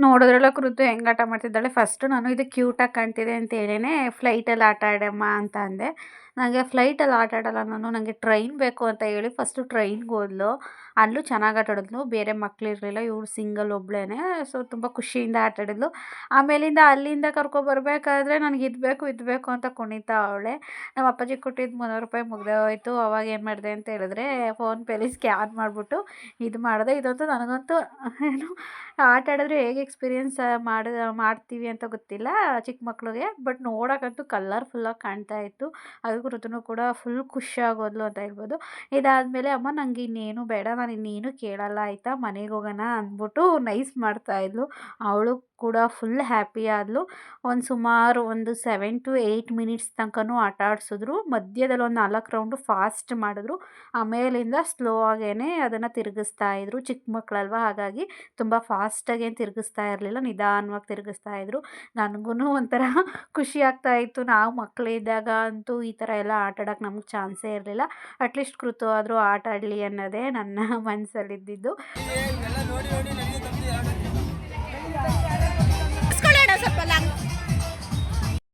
ನೋಡಿದ್ರಲ್ಲ ಕೃತು ಹೆಂಗೆ ಆಟ ಮಾಡ್ತಿದ್ದಾಳೆ. ಫಸ್ಟು ನಾನು ಇದು ಕ್ಯೂಟಾಗಿ ಕಾಣ್ತಿದೆ ಅಂತ ಫ್ಲೈಟಲ್ಲಿ ಆಟ ಆಡಮ್ಮ ಅಂತ ಅಂದೆ. ನನಗೆ ಫ್ಲೈಟಲ್ಲಿ ಆಟ ಆಡಲ್ಲ ನಾನು ನನಗೆ ಟ್ರೈನ್ ಬೇಕು ಅಂತ ಹೇಳಿ ಫಸ್ಟು ಟ್ರೈನ್ಗೆ ಹೋದ್ಲು. ಅಲ್ಲೂ ಚೆನ್ನಾಗಿ ಆಟ ಆಡಿದ್ಲು. ಬೇರೆ ಇರಲಿಲ್ಲ, ಇವಳು ಸಿಂಗಲ್ ಒಬ್ಳೇ ಸೊ ತುಂಬ ಖುಷಿಯಿಂದ ಆಟ ಆಡಿದ್ಲು. ಆಮೇಲಿಂದ ಅಲ್ಲಿಂದ ಕರ್ಕೊಬರ್ಬೇಕಾದ್ರೆ ನನಗೆ ಇದು ಬೇಕು ಅಂತ ಕುಣಿತಾ ಅವಳೆ. ನಮ್ಮ ಅಪ್ಪಾಜಿ ಕೊಟ್ಟಿದ್ದು ಮುನ್ನೂರು ರೂಪಾಯಿ ಮುಗ್ದೆ ಹೋಯ್ತು ಅವಾಗ ಏನು ಮಾಡಿದೆ ಅಂತ ಹೇಳಿದ್ರೆ ಫೋನ್ಪೇಲಿ ಸ್ಕ್ಯಾನ್ ಮಾಡಿಬಿಟ್ಟು, ಇದು ಮಾಡಿದೆ, ಇದಂತೂ ನನಗಂತೂ ಏನು ಆಟ ಆಡಿದ್ರೆ ಹೇಗೆ ಎಕ್ಸ್ಪೀರಿಯೆನ್ಸ್ ಮಾಡಿ, ಮಾಡ್ತೀವಿ ಅಂತ ಗೊತ್ತಿಲ್ಲ ಚಿಕ್ಕ ಮಕ್ಳಿಗೆ. ಬಟ್ ನೋಡೋಕ್ಕಂತೂ ಕಲರ್ಫುಲ್ಲಾಗಿ ಕಾಣ್ತಾ ಇತ್ತು. ಅದಕ್ಕೂ ಋತುನು ಕೂಡ ಫುಲ್ ಖುಷಿಯಾಗೋದ್ಲು ಅಂತ ಹೇಳ್ಬೋದು. ಇದಾದಮೇಲೆ ಅಮ್ಮ ನನಗೆ ಇನ್ನೇನು ಬೇಡ. ನಾನು ಇನ್ನೇನು ಕೇಳಲ್ಲ ಆಯಿತಾ ಮನೆಗೆ ಹೋಗೋಣ ಅಂದ್ಬಿಟ್ಟು ನೈಸ್ ಮಾಡ್ತಾಯಿದ್ಲು ಅವಳು ಕೂಡ ಫುಲ್ ಹ್ಯಾಪಿ ಆದಲು. ಒಂದು ಸುಮಾರು ಒಂದು ಸೆವೆನ್ ಟು ಏಯ್ಟ್ ಮಿನಿಟ್ಸ್ ತನಕನೂ ಆಟ ಆಡಿಸಿದ್ರು. ಮಧ್ಯದಲ್ಲಿ ಒಂದು ನಾಲ್ಕು ರೌಂಡು ಫಾಸ್ಟ್ ಮಾಡಿದ್ರು. ಆಮೇಲಿಂದ ಸ್ಲೋ ಆಗೇ ಅದನ್ನು ತಿರುಗಿಸ್ತಾ ಇದ್ರು. ಚಿಕ್ಕ ಮಕ್ಕಳಲ್ವ ಹಾಗಾಗಿ ತುಂಬ ಫಾಸ್ಟಾಗಿ ಏನು ತಿರುಗಿಸ್ತಾ ಇರಲಿಲ್ಲ. ನಿಧಾನವಾಗಿ ತಿರುಗಿಸ್ತಾ ಇದ್ರು. ನನಗೂ ಒಂಥರ ಖುಷಿ ಆಗ್ತಾ ಇತ್ತು. ನಾವು ಮಕ್ಕಳಿದ್ದಾಗ ಅಂತೂ ಈ ಥರ ಎಲ್ಲ ಆಟ ಆಡೋಕ್ಕೆ ನಮ್ಗೆ ಚಾನ್ಸೇ ಇರಲಿಲ್ಲ. ಅಟ್ಲೀಸ್ಟ್ ಕೃತು ಆದರೂ ಆಟ ಆಡಲಿ ಅನ್ನೋದೇ ನನ್ನ ಮನಸ್ಸಲ್ಲಿದ್ದಿದ್ದು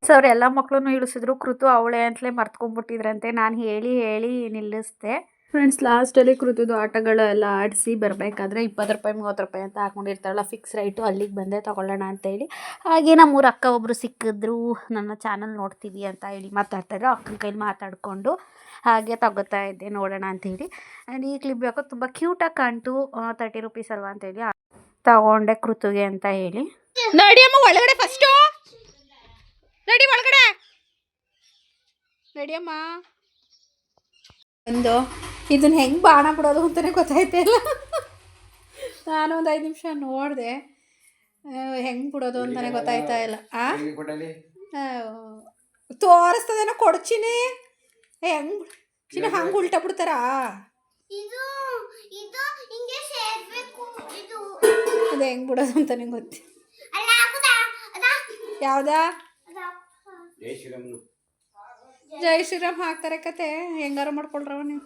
ಸೊ ಅವ್ರು ಎಲ್ಲ ಮಕ್ಕಳನ್ನು ಇಳಿಸಿದ್ರು. ಕೃತು ಅವಳೆ ಅಂತಲೇ ಮರ್ತ್ಕೊಂಡ್ಬಿಟ್ಟಿದ್ರಂತೆ. ನಾನು ಹೇಳಿ ಹೇಳಿ ನಿಲ್ಲಿಸ್ದೆ. ಫ್ರೆಂಡ್ಸ್ ಲಾಸ್ಟಲ್ಲಿ ಕೃತುದು ಆಟಗಳು ಎಲ್ಲ ಆಡಿಸಿ ಬರಬೇಕಾದ್ರೆ ಇಪ್ಪತ್ತು ರೂಪಾಯಿ ಮೂವತ್ತು ರೂಪಾಯಿ ಅಂತ ಹಾಕೊಂಡಿರ್ತಾರಲ್ಲ ಫಿಕ್ಸ್ ರೈಟು ಅಲ್ಲಿಗೆ ಬಂದೇ ತೊಗೊಳ್ಳೋಣ ಅಂತೇಳಿ. ಹಾಗೆ ನಮ್ಮೂರು ಅಕ್ಕ ಒಬ್ಬರು ಸಿಕ್ಕಿದ್ರು. ನನ್ನ ಚಾನಲ್ ನೋಡ್ತೀವಿ ಅಂತ ಹೇಳಿ ಮಾತಾಡ್ತಾಯಿದ್ರು ಅಕ್ಕನ ಕೈಲಿ ಮಾತಾಡಿಕೊಂಡು ಹಾಗೆ ತಗೋತಾ ಇದ್ದೆ ನೋಡೋಣ ಅಂತೇಳಿ. ಆ್ಯಂಡ್ ಈ ಕ್ಲಿಪ್ ಯಾಕೋ ತುಂಬ ಕ್ಯೂಟಾಗಿ ಕಾಣ್ತು. ತರ್ಟಿ ರುಪೀಸ್ ಅಲ್ವಾ ಅಂತೇಳಿ. ತಗೊಂಡೆ ಕೃತುಗೆ ಅಂತ ಹೇಳಿ. ನಡಿಯಮ್ಮ ಒಳಗಡೆ ಫಸ್ಟು ನಡಿ ಒಳಗಡೆ. ನಡಿಯಮ್ಮ. ಒಂದು ಇದನ್ನ ಹೆಂಗೆ ಬಾಣ ಬಿಡೋದು ಅಂತಲೇ ಗೊತ್ತಾಯ್ತಾ ಇಲ್ಲ. ನಾನು ಒಂದು ಐದು ನಿಮಿಷ ನೋಡಿದೆ. ಹೆಂಗೆ ಬಿಡೋದು ಅಂತಲೇ ಗೊತ್ತಾಯ್ತಾ ಇಲ್ಲ. ಆ? ತೋರಿಸ್ತದೇನೋ ಕೊಡ್ಚಿನಿ. ಹೆಂಗ್ ಚಿನ್ನ ಹಂಗೆ ಉಲ್ಟಾ ಬಿಡ್ತಾರಾ? ಇದು ಇದು ಹಿಂಗೆ ಸೇರ್ಬೇಕು. ಇದು ಅದು ಹೆಂಗೆ ಬಿಡೋದು ಅಂತ ನಂಗೆ ಗೊತ್ತಿ ಅಲ್ಲ ಹಾಕುದಾ? ಅದಾ? ಯಾವುದಾ? ಜೈ ಶ್ರೀರಾಮ್ನು ಜೈ ಶ್ರೀರಾಮ್ ಹಾಕ್ತಾರೆ ಕತೆ. ಹೆಂಗಾರ ಮಾಡ್ಕೊಳ್ರವ ನೀವು?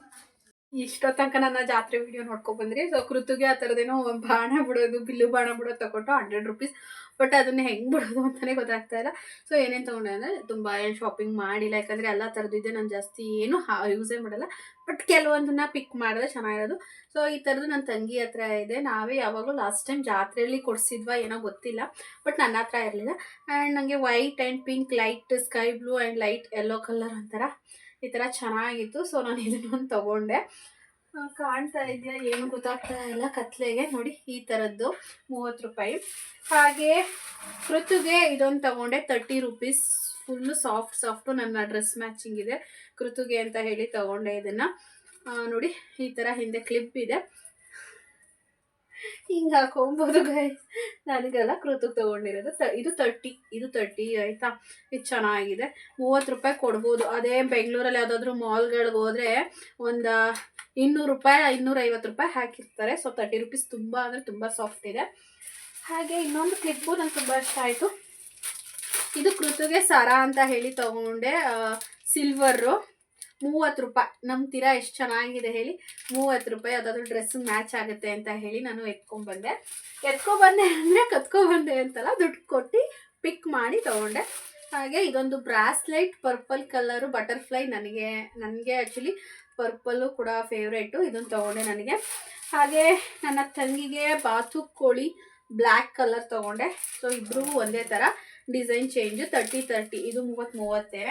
ಇಷ್ಟೋ ತನಕ ನನ್ನ ಜಾತ್ರೆ ವಿಡಿಯೋ ನೋಡ್ಕೊ ಬಂದ್ರಿ. ಸೊ ಕೃತಿಗೆ ಆ ಥರದೇನೋ ಬಾಣ ಬಿಡೋದು ಬಿಲ್ಲು ಬಾಣ ಬಿಡೋದು ತಗೊಂಡು ಹಂಡ್ರೆಡ್ ರುಪೀಸ್ ಬಟ್ ಅದನ್ನ ಹೆಂಗ್ ಬಿಡೋದು ಅಂತಲೇ ಗೊತ್ತಾಗ್ತಾ ಇಲ್ಲ. ಸೊ ಏನೇನು ತೊಗೊಂಡೆ ಅಂದರೆ ತುಂಬ ಏನು ಶಾಪಿಂಗ್ ಮಾಡಿಲ್ಲ ಯಾಕಂದರೆ ಎಲ್ಲ ಇದೆ. ನಾನು ಜಾಸ್ತಿ ಏನು ಯೂಸೇ ಮಾಡಲ್ಲ. ಬಟ್ ಕೆಲವೊಂದನ್ನ ಪಿಕ್ ಮಾಡಿದ್ರೆ ಚೆನ್ನಾಗಿರೋದು. ಸೊ ಈ ಥರದ್ದು ನನ್ನ ತಂಗಿ ಹತ್ರ ಇದೆ. ನಾವೇ ಯಾವಾಗಲೂ ಲಾಸ್ಟ್ ಟೈಮ್ ಜಾತ್ರೆಯಲ್ಲಿ ಕೊಡ್ಸಿದ್ವಾ ಏನೋ ಗೊತ್ತಿಲ್ಲ. ಬಟ್ ನನ್ನ ಹತ್ರ ಇರಲಿಲ್ಲ. ಆ್ಯಂಡ್ ನನಗೆ white and pink light sky blue and light yellow colour ಒಂಥರ ಈ ಥರ ಚೆನ್ನಾಗಿತ್ತು. ಸೊ ನಾನು ಇದನ್ನೊಂದು ತೊಗೊಂಡೆ. ಕಾಣ್ತಾ ಇದೆಯಾ? ಏನು ಗೊತ್ತಾಗ್ತಾ ಇಲ್ಲ. ಕತ್ಲೆಗೆ ನೋಡಿ, ಈ ಥರದ್ದು ಮೂವತ್ತು ರೂಪಾಯಿ. ಹಾಗೆ ಕೃತುಗೆ ಇದೊಂದು ತಗೊಂಡೆ thirty rupees full soft soft ನನ್ನ ಡ್ರೆಸ್ ಮ್ಯಾಚಿಂಗ್ ಇದೆ. ಕೃತುಗೆ ಅಂತ ಹೇಳಿ ತಗೊಂಡೆ ಇದನ್ನು. ನೋಡಿ, ಈ ಥರ ಹಿಂದೆ ಕ್ಲಿಪ್ ಇದೆ. ಹಿಂಗೆ ಹಾಕೊಬೋದು ಗೈಸ್ ನನಗೆಲ್ಲ ಕೃತಕ್ ತೊಗೊಂಡಿರೋದು ತ, ಇದು ತರ್ಟಿ ಇದು ತರ್ಟಿ ಆಯಿತಾ? ಇದು ಚೆನ್ನಾಗಿದೆ. ಮೂವತ್ತು ರೂಪಾಯಿ ಕೊಡ್ಬೋದು. ಅದೇ ಬೆಂಗಳೂರಲ್ಲಿ ಯಾವುದಾದ್ರೂ ಮಾಲ್ಗಳಿಗೆ ಹೋದರೆ ಒಂದು ಇನ್ನೂರು ರೂಪಾಯಿ, ಇನ್ನೂರೈವತ್ತು ರೂಪಾಯಿ ಹಾಕಿರ್ತಾರೆ. ಸೊ ತರ್ಟಿ ರುಪೀಸ್ ತುಂಬ ಅಂದರೆ ತುಂಬ ಸಾಫ್ಟ್ ಇದೆ. ಹಾಗೆ ಇನ್ನೊಂದು ಕ್ಲಿಪ್ಪು ನಂಗೆ ತುಂಬ ಇಷ್ಟ ಆಯಿತು. ಇದು ಕೃತುಗೆ ಸರ ಅಂತ ಹೇಳಿ ತೊಗೊಂಡೆ. ಸಿಲ್ವರು ಮೂವತ್ತು ರೂಪಾಯಿ ನಮ್ಮ ತೀರ ಎಷ್ಟು ಚೆನ್ನಾಗಿದೆ ಹೇಳಿ ಮೂವತ್ತು ರೂಪಾಯಿ ಯಾವುದಾದ್ರೂ ಡ್ರೆಸ್ ಮ್ಯಾಚ್ ಆಗುತ್ತೆ ಅಂತ ಹೇಳಿ ನಾನು ಎತ್ಕೊಂಡ್ಬಂದೆ ಎತ್ಕೊಂಡ್ಬಂದೆ ಅಂದರೆ ಕತ್ಕೊಬಂದೆ ಅಂತಲ್ಲ, ದುಡ್ಡು ಕೊಟ್ಟು ಪಿಕ್ ಮಾಡಿ ತೊಗೊಂಡೆ. ಹಾಗೆ ಇದೊಂದು ಬ್ರಾಸ್ಲೈಟ್ ಪರ್ಪಲ್ ಕಲರು ಬಟರ್ಫ್ಲೈ ನನಗೆ ನನಗೆ ಆ್ಯಕ್ಚುಲಿ ಪರ್ಪಲ್ಲು ಕೂಡ ಫೇವ್ರೇಟು ಇದನ್ನು ತೊಗೊಂಡೆ ನನಗೆ. ಹಾಗೆ ನನ್ನ ತಂಗಿಗೆ ಬಾತು ಕೋಳಿ ಬ್ಲ್ಯಾಕ್ ಕಲರ್ ತೊಗೊಂಡೆ. ಸೊ ಇಬ್ಬರಿಗೂ ಒಂದೇ ಥರ ಡಿಸೈನ್ ಚೇಂಜು ತರ್ಟಿ ತರ್ಟಿ ಇದು ಮೂವತ್ತು ಮೂವತ್ತೇ.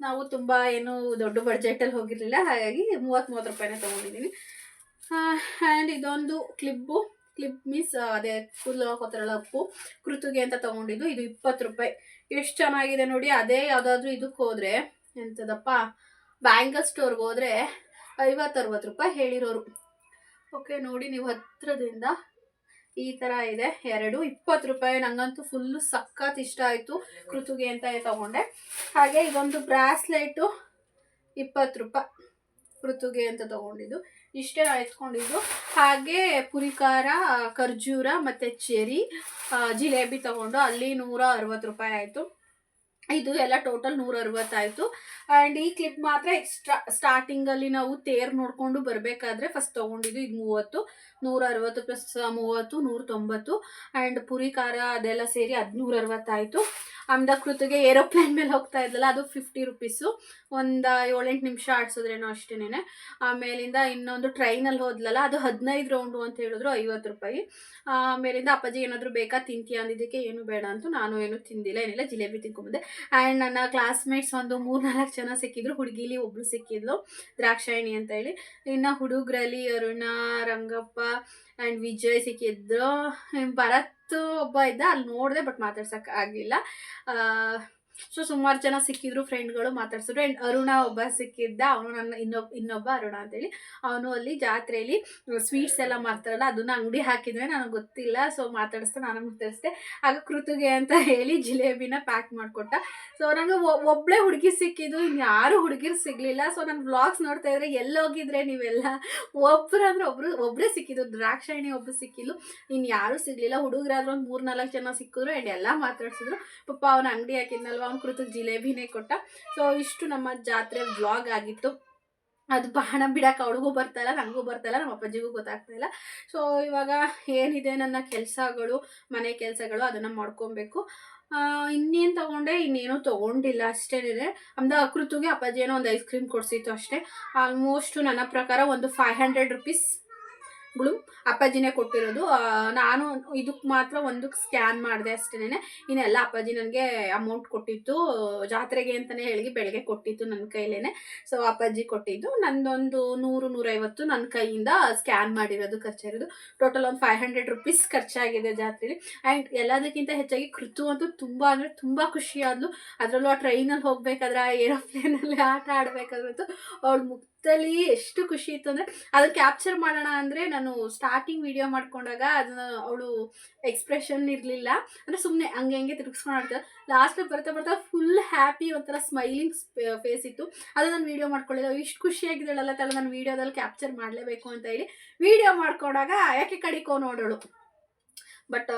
ನಾವು ತುಂಬ ಏನು ದೊಡ್ಡ ಬಡ್ಜೆಟಲ್ಲಿ ಹೋಗಿರಲಿಲ್ಲ. ಹಾಗಾಗಿ ಮೂವತ್ತು ಮೂವತ್ತು ರೂಪಾಯಿನೇ ತೊಗೊಂಡಿದ್ದೀನಿ ಆ್ಯಂಡ್ ಇದೊಂದು ಕ್ಲಿಪ್ಪು ಕ್ಲಿಪ್ ಮೀನ್ಸ್ ಅದೇ ಕೂದಲು ಹಾಕೋತಾರಲ್ಲ ಉಪ್ಪು. ಕೃತುಗೆ ಅಂತ ತೊಗೊಂಡಿದ್ದು. ಇದು ಇಪ್ಪತ್ತು ರೂಪಾಯಿ. ಎಷ್ಟು ಚೆನ್ನಾಗಿದೆ ನೋಡಿ. ಅದೇ ಯಾವುದಾದ್ರೂ ಇದಕ್ಕೆ ಹೋದರೆ ಎಂಥದಪ್ಪ ಬ್ಯಾಂಗಲ್ ಸ್ಟೋರ್ಗೆ ಹೋದರೆ ಐವತ್ತು ಅರವತ್ತು ರೂಪಾಯಿ ಹೇಳಿರೋರು. ಓಕೆ ನೋಡಿ, ನೀವು ಹತ್ರದಿಂದ ಈ ತರ ಇದೆ. ಎರಡು ಇಪ್ಪತ್ತು ರೂಪಾಯಿ. ನಂಗಂತೂ ಫುಲ್ಲು ಸಖತ್ ಇಷ್ಟ ಆಯಿತು ಕೃತುಗೆ ಅಂತ ತಗೊಂಡೆ. ಹಾಗೆ ಇದೊಂದು ಬ್ರಾಸ್ಲೆಟು ಇಪ್ಪತ್ತು ರೂಪಾಯಿ ಕೃತುಗೆ ಅಂತ ತಗೊಂಡಿದ್ದು. ಇಷ್ಟೇ ಎತ್ಕೊಂಡಿದ್ದು. ಹಾಗೆ ಪುರಿಕಾರ ಖರ್ಜೂರ ಮತ್ತು ಚೆರಿ ಜಿಲೇಬಿ ತಗೊಂಡು ಅಲ್ಲಿ ನೂರ ಅರವತ್ತು ರೂಪಾಯಿ ಆಯಿತು. ಇದು ಎಲ್ಲ ಟೋಟಲ್ ನೂರ ಅರವತ್ತಾಯಿತು ಆ್ಯಂಡ್ ಈ ಕ್ಲಿಪ್ ಮಾತ್ರ ಎಕ್ಸ್ಟ್ರಾ ಸ್ಟಾರ್ಟಿಂಗಲ್ಲಿ ನಾವು ತೇರ್ ನೋಡಿಕೊಂಡು ಬರಬೇಕಾದ್ರೆ ಫಸ್ಟ್ ತೊಗೊಂಡಿದ್ದು ಇದು ಮೂವತ್ತು. ನೂರ ಅರವತ್ತು ಪ್ಲಸ್ ಮೂವತ್ತು ನೂರ ತೊಂಬತ್ತು ಆ್ಯಂಡ್ ಪುರಿ ಖಾರ ಅದೆಲ್ಲ ಸೇರಿ ಹದಿನೂರ ಅರವತ್ತಾಯಿತು ಆಮ್ದ ಕೃತಿಗೆ ಏರೋಪ್ಲೇನ್ ಮೇಲೆ ಹೋಗ್ತಾ ಇದ್ದಲ್ಲ, ಅದು ಫಿಫ್ಟಿ ರುಪೀಸು ಒಂದು ಏಳೆಂಟು ನಿಮಿಷ ಆಡ್ಸಿದ್ರೇನೋ ಅಷ್ಟೇನೆ ಆಮೇಲಿಂದ ಇನ್ನೊಂದು ಟ್ರೈನಲ್ಲಿ ಹೋದ್ಲಲ್ಲ, ಅದು ಹದಿನೈದು ರೌಂಡು ಅಂತ ಹೇಳಿದ್ರು, ಐವತ್ತು ರೂಪಾಯಿ. ಆಮೇಲಿಂದ ಅಪ್ಪಾಜಿ ಏನಾದರೂ ಬೇಕಾ ತಿಂತೀಯ ಅಂದಿದ್ದಕ್ಕೆ ಏನು ಬೇಡ ಅಂತೂ ನಾನು ಏನು ತಿಂದಿಲ್ಲ, ಏನಿಲ್ಲ, ಜಿಲೇಬಿ ತಿನ್ಕೊಂಬಂದೆ ಆ್ಯಂಡ್ ನನ್ನ ಕ್ಲಾಸ್ಮೇಟ್ಸ್ ಒಂದು ಮೂರು ನಾಲ್ಕು ಜನ ಸಿಕ್ಕಿದ್ರು. ಹುಡುಗಿಲಿ ಒಬ್ಳು ಸಿಕ್ಕಿದ್ಲು, ದ್ರಾಕ್ಷಾಯಣಿ ಅಂತ ಹೇಳಿ. ಇನ್ನು ಹುಡುಗರಲ್ಲಿ ಅರುಣ, ರಂಗಪ್ಪ ಆ್ಯಂಡ್ ವಿಜಯ್ ಸಿಕ್ಕಿದ್ರು. ಭರತ್ ಒಬ್ಬ ಇದ್ದ, ಅಲ್ಲಿ ನೋಡಿದೆ ಬಟ್ ಮಾತಾಡ್ಸೋಕೆ ಆಗಲಿಲ್ಲ ಸೊ ಸುಮಾರು ಜನ ಸಿಕ್ಕಿದ್ರು ಫ್ರೆಂಡ್ಗಳು ಮಾತಾಡ್ಸಿದ್ರು. ಆ್ಯಂಡ್ ಅರುಣ ಒಬ್ಬ ಸಿಕ್ಕಿದ್ದ. ಅವನು ನನ್ನ ಇನ್ನೊಬ್ಬ ಇನ್ನೊಬ್ಬ ಅರುಣ ಅಂತೇಳಿ. ಅವನು ಅಲ್ಲಿ ಜಾತ್ರೆಯಲ್ಲಿ ಸ್ವೀಟ್ಸ್ ಎಲ್ಲ ಮಾರ್ತಾರಲ್ಲ ಅದನ್ನ ಅಂಗಡಿ ಹಾಕಿದ್ರೆ ನನಗೆ ಗೊತ್ತಿಲ್ಲ. ಸೊ ಮಾತಾಡಿಸ್ತಾ ನಾನು ಮಾತಾಡಿಸ್ದೆ. ಆಗ ಕೃತುಗೆ ಅಂತ ಹೇಳಿ ಜಿಲೇಬಿನ ಪ್ಯಾಕ್ ಮಾಡಿಕೊಟ್ಟ. ಸೊ ನನಗೆ ಒಬ್ಬಳೇ ಹುಡುಗಿ ಸಿಕ್ಕಿದ್ದು. ಇನ್ನು ಯಾರು ಹುಡುಗಿರು ಸಿಗಲಿಲ್ಲ. ಸೊ ನನ್ನ ವ್ಲಾಗ್ಸ್ ನೋಡ್ತಾ ಇದ್ರೆ ಎಲ್ಲೋಗಿದ್ರೆ ನೀವೆಲ್ಲ ಒಬ್ರು ಅಂದ್ರೆ ಒಬ್ರು ಒಬ್ಬರೇ ಸಿಕ್ಕಿದ್ದು. ದ್ರಾಕ್ಷಾಯಣಿ ಒಬ್ರು ಸಿಕ್ಕಿಲ್ಲ ಇನ್ನು ಯಾರೂ ಸಿಗಲಿಲ್ಲ. ಹುಡುಗರಾದ್ರೂ ಒಂದು ಮೂರು ನಾಲ್ಕು ಜನ ಸಿಕ್ಕಿದ್ರು. ಆ್ಯಂಡ್ ಎಲ್ಲ ಮಾತಾಡ್ಸಿದ್ರು. ಪಾಪ ಅವನ ಅಂಗಡಿ ಹಾಕಿದ್ನಲ್ವ. ಅವ್ನ ಕೃತಕ್ ಜಿಲೇಬಿನೇ ಕೊಟ್ಟ. ಸೊ ಇಷ್ಟು ನಮ್ಮ ಜಾತ್ರೆ ವ್ಲಾಗ್ ಆಗಿತ್ತು. ಅದು ಬಾಣ ಬಿಡಕ್ಕೆ ಅವಳಿಗೂ ಬರ್ತಾ ಇಲ್ಲ, ನನಗೂ ಬರ್ತಾ ಇಲ್ಲ, ನಮ್ಮ ಅಪ್ಪಾಜಿಗೂ ಗೊತ್ತಾಗ್ತಾ ಇಲ್ಲ. ಸೊ ಇವಾಗ ಏನಿದೆ ನನ್ನ ಕೆಲಸಗಳು, ಮನೆ ಕೆಲಸಗಳು ಅದನ್ನು ಮಾಡ್ಕೊಬೇಕು. ಇನ್ನೇನು ತೊಗೊಂಡೆ? ಇನ್ನೇನು ತೊಗೊಂಡಿಲ್ಲ ಅಷ್ಟೇನಿದೆ. ಆಮ್ದ ಅಕೃತಿಗೆ ಅಪ್ಪಾಜಿ ಏನೋ ಒಂದು ಐಸ್ ಕ್ರೀಮ್ ಕೊಡಿಸಿತ್ತು ಅಷ್ಟೇ. ಆಲ್ಮೋಸ್ಟ್ ನನ್ನ ಪ್ರಕಾರ ಒಂದು ಫೈವ್ ಹಂಡ್ರೆಡ್ ರುಪೀಸ್ ಗಳು ಅಪ್ಪಾಜಿನೇ ಕೊಟ್ಟಿರೋದು. ನಾನು ಇದಕ್ಕೆ ಮಾತ್ರ ಒಂದಕ್ಕೆ ಸ್ಕ್ಯಾನ್ ಮಾಡಿದೆ ಅಷ್ಟೇನೆ. ಇನ್ನೆಲ್ಲ ಅಪ್ಪಾಜಿ ನನಗೆ ಅಮೌಂಟ್ ಕೊಟ್ಟಿತ್ತು. ಜಾತ್ರೆಗೆ ಅಂತಲೇ ಹೇಳಿ ಬೆಳಗ್ಗೆ ಕೊಟ್ಟಿತ್ತು ನನ್ನ ಕೈಲೇ ಸೊ ಅಪ್ಪಾಜಿ ಕೊಟ್ಟಿದ್ದು. ನಂದೊಂದು ನೂರು, ನೂರೈವತ್ತು ನನ್ನ ಕೈಯಿಂದ ಸ್ಕ್ಯಾನ್ ಮಾಡಿರೋದು ಖರ್ಚಾಗಿರೋದು ಟೋಟಲ್ ಒಂದು ಫೈವ್ ಹಂಡ್ರೆಡ್ ರುಪೀಸ್ ಖರ್ಚಾಗಿದೆ ಜಾತ್ರೆಯಲ್ಲಿ ಆ್ಯಂಡ್ ಎಲ್ಲದಕ್ಕಿಂತ ಹೆಚ್ಚಾಗಿ ಕೃತು ಅಂತೂ ತುಂಬ ಅಂದರೆ ತುಂಬ ಖುಷಿಯಾದ್ಲು. ಅದರಲ್ಲೂ ಆ ಟ್ರೈನಲ್ಲಿ ಹೋಗಬೇಕಾದ್ರೆ ಏರೋಪ್ಲೇನಲ್ಲಿ ಆಟ ಆಡಬೇಕಾದ್ರಂತೂ ಅವಳು ಮುಕ್ ಲಿಟಲಿ ಎಷ್ಟು ಖುಷಿ ಇತ್ತು ಅಂದರೆ ಅದನ್ನ ಕ್ಯಾಪ್ಚರ್ ಮಾಡೋಣ ಅಂದರೆ ನಾನು ಸ್ಟಾರ್ಟಿಂಗ್ ವಿಡಿಯೋ ಮಾಡ್ಕೊಂಡಾಗ ಅದನ್ನ ಅವಳು ಎಕ್ಸ್ಪ್ರೆಷನ್ ಇರಲಿಲ್ಲ. ಅಂದರೆ ಸುಮ್ಮನೆ ಹಂಗೆ ಹಂಗೆ ತಿರುಗಿಸ್ಕೊಂಡು ಲಾಸ್ಟಲ್ಲಿ ಬರ್ತಾ ಬರ್ತಾ ಫುಲ್ ಹ್ಯಾಪಿ ಒಂಥರ ಸ್ಮೈಲಿಂಗ್ ಫೇಸ್ ಇತ್ತು. ಅದು ನಾನು ವೀಡಿಯೋ ಮಾಡ್ಕೊಳ್ಳಿಲ್ಲ. ಇಷ್ಟು ಖುಷಿಯಾಗಿದ್ದಾಳಲ್ಲ ತಲೆ ನಾನು ವೀಡಿಯೋದಲ್ಲಿ ಕ್ಯಾಪ್ಚರ್ ಮಾಡಲೇಬೇಕು ಅಂತ ಹೇಳಿ ವೀಡಿಯೋ ಮಾಡ್ಕೊಂಡಾಗ ಯಾಕೆ ಕಡಿಕೋ ನೋಡೋಳು. ಬಟ್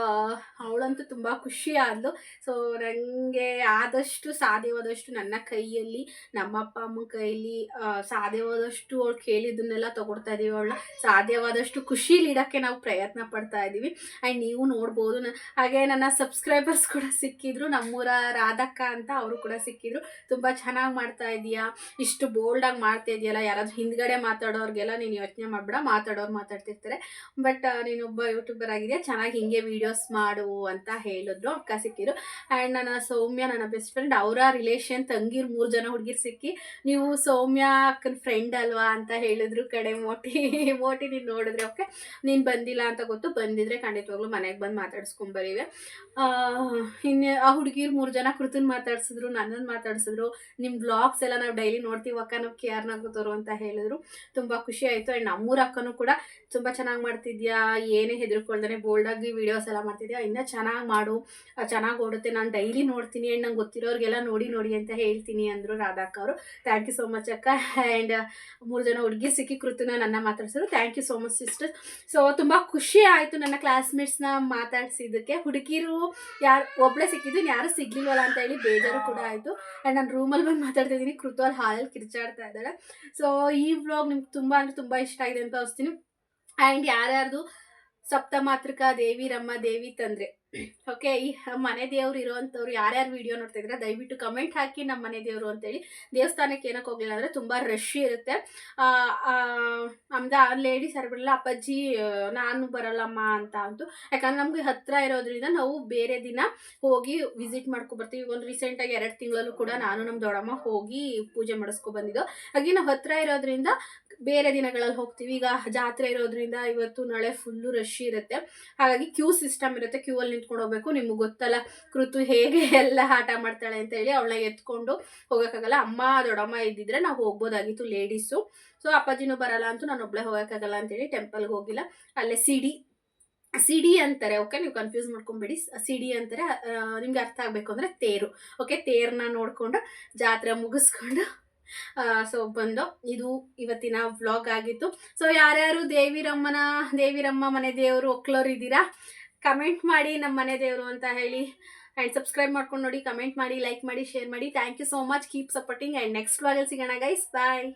ಅವಳಂತೂ ತುಂಬ ಖುಷಿ ಆದ್ಲು ಸೊ ನನಗೆ ಆದಷ್ಟು ಸಾಧ್ಯವಾದಷ್ಟು ನನ್ನ ಕೈಯಲ್ಲಿ ನಮ್ಮ ಅಪ್ಪ ಅಮ್ಮ ಕೈಯಲ್ಲಿ ಸಾಧ್ಯವಾದಷ್ಟು ಅವ್ಳು ಕೇಳಿದ್ದನ್ನೆಲ್ಲ ತೊಗೊಡ್ತಾ ಇದ್ದೀವಿ ಅವಳನ್ನ ಸಾಧ್ಯವಾದಷ್ಟು ಖುಷಿಲಿ ಇಡೋಕ್ಕೆ ನಾವು ಪ್ರಯತ್ನ ಪಡ್ತಾ ಇದ್ದೀವಿ ಆ್ಯಂಡ್ ನೀವು ನೋಡ್ಬೋದು ಹಾಗೆ ನನ್ನ ಸಬ್ಸ್ಕ್ರೈಬರ್ಸ್ ಕೂಡ ಸಿಕ್ಕಿದ್ರು. ನಮ್ಮೂರ ರಾಧಕ್ಕ ಅಂತ ಅವರು ಕೂಡ ಸಿಕ್ಕಿದ್ರು. ತುಂಬ ಚೆನ್ನಾಗಿ ಮಾಡ್ತಾ ಇದೀಯಾ? ಇಷ್ಟು ಬೋಲ್ಡಾಗಿ ಮಾಡ್ತಾ ಇದೆಯಲ್ಲ? ಯಾರಾದರೂ ಹಿಂದ್ಗಡೆ ಮಾತಾಡೋರಿಗೆಲ್ಲ ನೀನು ಯೋಚನೆ ಮಾಡಬೇಡ. ಮಾತಾಡೋರು ಮಾತಾಡ್ತಿರ್ತಾರೆ. ಬಟ್ ನೀನೊಬ್ಬ ಯೂಟ್ಯೂಬರ್ ಆಗಿದೆಯಾ? ಚೆನ್ನಾಗಿ ಹಿಂಗೆ ವೀಡಿಯೋಸ್ ಮಾಡು ಅಂತ ಹೇಳಿದ್ರು ಅಕ್ಕ ಸಿಕ್ಕಿದ್ರು. ಆ್ಯಂಡ್ ನನ್ನ ಸೌಮ್ಯ, ನನ್ನ ಬೆಸ್ಟ್ ಫ್ರೆಂಡ್ ಅವರ ರಿಲೇಷನ್ ತಂಗಿರು ಮೂರು ಜನ ಹುಡುಗಿರು ಸಿಕ್ಕಿ, ನೀವು ಸೌಮ್ಯ ಅಕ್ಕನ ಫ್ರೆಂಡ್ ಅಲ್ವಾ ಅಂತ ಹೇಳಿದ್ರು ಕಡೆ ಮೋಟಿ. ಮೋಟಿ ನೀನು ನೋಡಿದ್ರೆ ಓಕೆ ನೀನು ಬಂದಿಲ್ಲ ಅಂತ ಗೊತ್ತು. ಬಂದಿದ್ರೆ ಖಂಡಿತವಾಗ್ಲೂ ಮನೆಗೆ ಬಂದು ಮಾತಾಡ್ಸ್ಕೊಂಬರಿವೆ ಇನ್ನು ಆ ಹುಡುಗಿರು ಮೂರು ಜನ ಕೃತನ್ ಮಾತಾಡ್ಸಿದ್ರು ನನ್ನನ್ನು ಮಾತಾಡ್ಸಿದ್ರು. ನಿಮ್ಮ ಬ್ಲಾಗ್ಸ್ ಎಲ್ಲ ನಾವು ಡೈಲಿ ನೋಡ್ತೀವಿ ಅಕ್ಕ, ನಾವು ಕೇರ್ ಅಂತ ಹೇಳಿದ್ರು. ತುಂಬ ಖುಷಿ ಆಯಿತು. ಆ್ಯಂಡ್ ನಮ್ಮೂರ ಅಕ್ಕನೂ ಕೂಡ ತುಂಬ ಚೆನ್ನಾಗಿ ಮಾಡ್ತಿದ್ಯಾ? ಏನೇ ಹೆದರ್ಕೊಳ್ದೇ ಬೋಲ್ಡಾಗಿ ವೀಡಿಯೋಸ್ ಎಲ್ಲ ಮಾಡ್ತಿದ್ದೆ ಇನ್ನೂ ಚೆನ್ನಾಗಿ ಮಾಡು. ಚೆನ್ನಾಗಿ ಓಡುತ್ತೆ. ನಾನು ಡೈಲಿ ನೋಡ್ತೀನಿ. ಆ್ಯಂಡ್ ನಂಗೆ ಗೊತ್ತಿರೋರಿಗೆಲ್ಲ ನೋಡಿ ನೋಡಿ ಅಂತ ಹೇಳ್ತೀನಿ ಅಂದರು ರಾಧಾಕ್ಕ ಅವರು. ಥ್ಯಾಂಕ್ ಯು ಸೋ ಮಚ್ ಅಕ್ಕ. ಆ್ಯಂಡ್ ಮೂರು ಜನ ಹುಡುಗಿ ಸಿಕ್ಕಿ ಕೃತನ ನನ್ನ ಮಾತಾಡ್ಸಿದ್ರು. Thank you so much sister so ತುಂಬ ಖುಷಿ ಆಯಿತು ನನ್ನ ಕ್ಲಾಸ್ಮೇಟ್ಸ್ನ ಮಾತಾಡ್ಸಿದ್ದಕ್ಕೆ. ಹುಡುಗಿರು ಯಾರು ಒಬ್ಬಳೇ ಸಿಕ್ಕಿದ್ದು ಯಾರು ಸಿಗ್ಲಿಲ್ವಲ್ಲ ಅಂತ ಹೇಳಿ ಬೇಜಾರು ಕೂಡ ಆಯಿತು. ಆ್ಯಂಡ್ ನಾನು ರೂಮಲ್ಲಿ ಬಂದು ಮಾತಾಡ್ತಾ ಇದೀನಿ ಕೃತು ಅಲ್ಲಿ ಹಾಲಲ್ಲಿ ಕಿರ್ಚಾಡ್ತಾ ಇದ್ದಾಳೆ. ಸೊ ಈ ವ್ಲಾಗ್ ನಿಮ್ಗೆ ತುಂಬ ಅಂದರೆ ತುಂಬ ಇಷ್ಟ ಆಗಿದೆ ಅಂತ ಅನಿಸ್ತೀನಿ. ಆ್ಯಂಡ್ ಯಾರ್ಯಾರ್ದು ಸಪ್ತಮಾತೃಕ ದೇವಿ ರಮ್ಮ ದೇವಿ ತಂದ್ರೆ. ಓಕೆ ಈ ಮನೆ ದೇವ್ರು ಇರೋವಂಥವ್ರು ಯಾರ್ಯಾರು ವಿಡಿಯೋ ನೋಡ್ತಾ ಇದ್ರೆ ದಯವಿಟ್ಟು ಕಮೆಂಟ್ ಹಾಕಿ ನಮ್ಮ ಮನೆ ದೇವರು ಅಂತೇಳಿ. ದೇವಸ್ಥಾನಕ್ಕೆ ಏನಕ್ಕೆ ಹೋಗಲಿಲ್ಲ ಅಂದರೆ ತುಂಬ ರಶ್ ಇರುತ್ತೆ. ನಮ್ದು ಲೇಡೀಸ್ ಯಾರು ಬರಲ್ಲ ಅಪ್ಪಾಜಿ ನಾನು ಬರಲ್ಲಮ್ಮ ಅಂತ ಅಂತು. ಯಾಕಂದ್ರೆ ನಮಗೆ ಹತ್ತಿರ ಇರೋದ್ರಿಂದ ನಾವು ಬೇರೆ ದಿನ ಹೋಗಿ ವಿಸಿಟ್ ಬರ್ತೀವಿ. ಒಂದು ರೀಸೆಂಟಾಗಿ ಎರಡು ತಿಂಗಳಲ್ಲೂ ಕೂಡ ನಾನು ನಮ್ಮ ದೊಡ್ಡಮ್ಮ ಹೋಗಿ ಪೂಜೆ ಮಾಡಿಸ್ಕೊ ಬಂದಿದ್ದು. ಹಾಗೆ ನಾವು ಹತ್ತಿರ ಇರೋದ್ರಿಂದ ಬೇರೆ ದಿನಗಳಲ್ಲಿ ಹೋಗ್ತೀವಿ. ಈಗ ಜಾತ್ರೆ ಇರೋದ್ರಿಂದ ಇವತ್ತು ನಾಳೆ ಫುಲ್ಲು ರಶ್ ಇರುತ್ತೆ. ಹಾಗಾಗಿ ಕ್ಯೂ ಸಿಸ್ಟಮ್ ಇರುತ್ತೆ ಕ್ಯೂ ಅಲ್ಲಿ ನಿಂತ್ಕೊಂಡು ಹೋಗ್ಬೇಕು. ನಿಮ್ಗೆ ಗೊತ್ತಲ್ಲ, ಕೃತು ಹೇಗೆ ಎಲ್ಲ ಆಟ ಮಾಡ್ತಾಳೆ ಅಂತ ಹೇಳಿ ಅವಳನ್ನ ಎತ್ಕೊಂಡು ಹೋಗೋಕ್ಕಾಗಲ್ಲ. ಅಮ್ಮ, ದೊಡ್ಡಮ್ಮ ಇದ್ದಿದ್ರೆ ನಾವು ಹೋಗ್ಬೋದಾಗಿತ್ತು ಲೇಡೀಸು. ಸೊ ಅಪ್ಪಾಜಿನೂ ಬರಲ್ಲ ಅಂತೂ ನಾನು ಒಬ್ಬಳೇ ಹೋಗೋಕ್ಕಾಗಲ್ಲ ಅಂತೇಳಿ ಟೆಂಪಲ್ಗೆ ಹೋಗಿಲ್ಲ. ಅಲ್ಲೇ ಸಿಡಿ ಸಿಡಿ ಅಂತಾರೆ, ಓಕೆ? ನೀವು ಕನ್ಫ್ಯೂಸ್ ಮಾಡ್ಕೊಂಬೇಡಿ. ಸಿಡಿ ಅಂತಾರೆ ನಿಮ್ಗೆ ಅರ್ಥ ಆಗಬೇಕು ಅಂದರೆ ತೇರು, ಓಕೆ? ತೇರನ್ನ ನೋಡಿಕೊಂಡು ಜಾತ್ರೆ ಮುಗಿಸ್ಕೊಂಡು ಸೊ ಬಂದು ಇದು ಇವತ್ತಿನ ವ್ಲಾಗ್ ಆಗಿತ್ತು. ಸೊ ಯಾರ್ಯಾರು ದೇವಿರಮ್ಮನ, ದೇವಿರಮ್ಮ ಮನೆ ದೇವರು ಒಕ್ಲೋರು ಇದ್ದೀರಾ ಕಮೆಂಟ್ ಮಾಡಿ ನಮ್ಮ ಮನೆ ದೇವರು ಅಂತ ಹೇಳಿ. ಆ್ಯಂಡ್ ಸಬ್ಸ್ಕ್ರೈಬ್ ಮಾಡ್ಕೊಂಡು ನೋಡಿ ಕಮೆಂಟ್ ಮಾಡಿ ಲೈಕ್ ಮಾಡಿ ಶೇರ್ ಮಾಡಿ. Thank you so much keep supporting and next ವಾಗಲ್ಲಿ ಸಿಗೋಣ ಗೈಸ್ ಬಾಯ್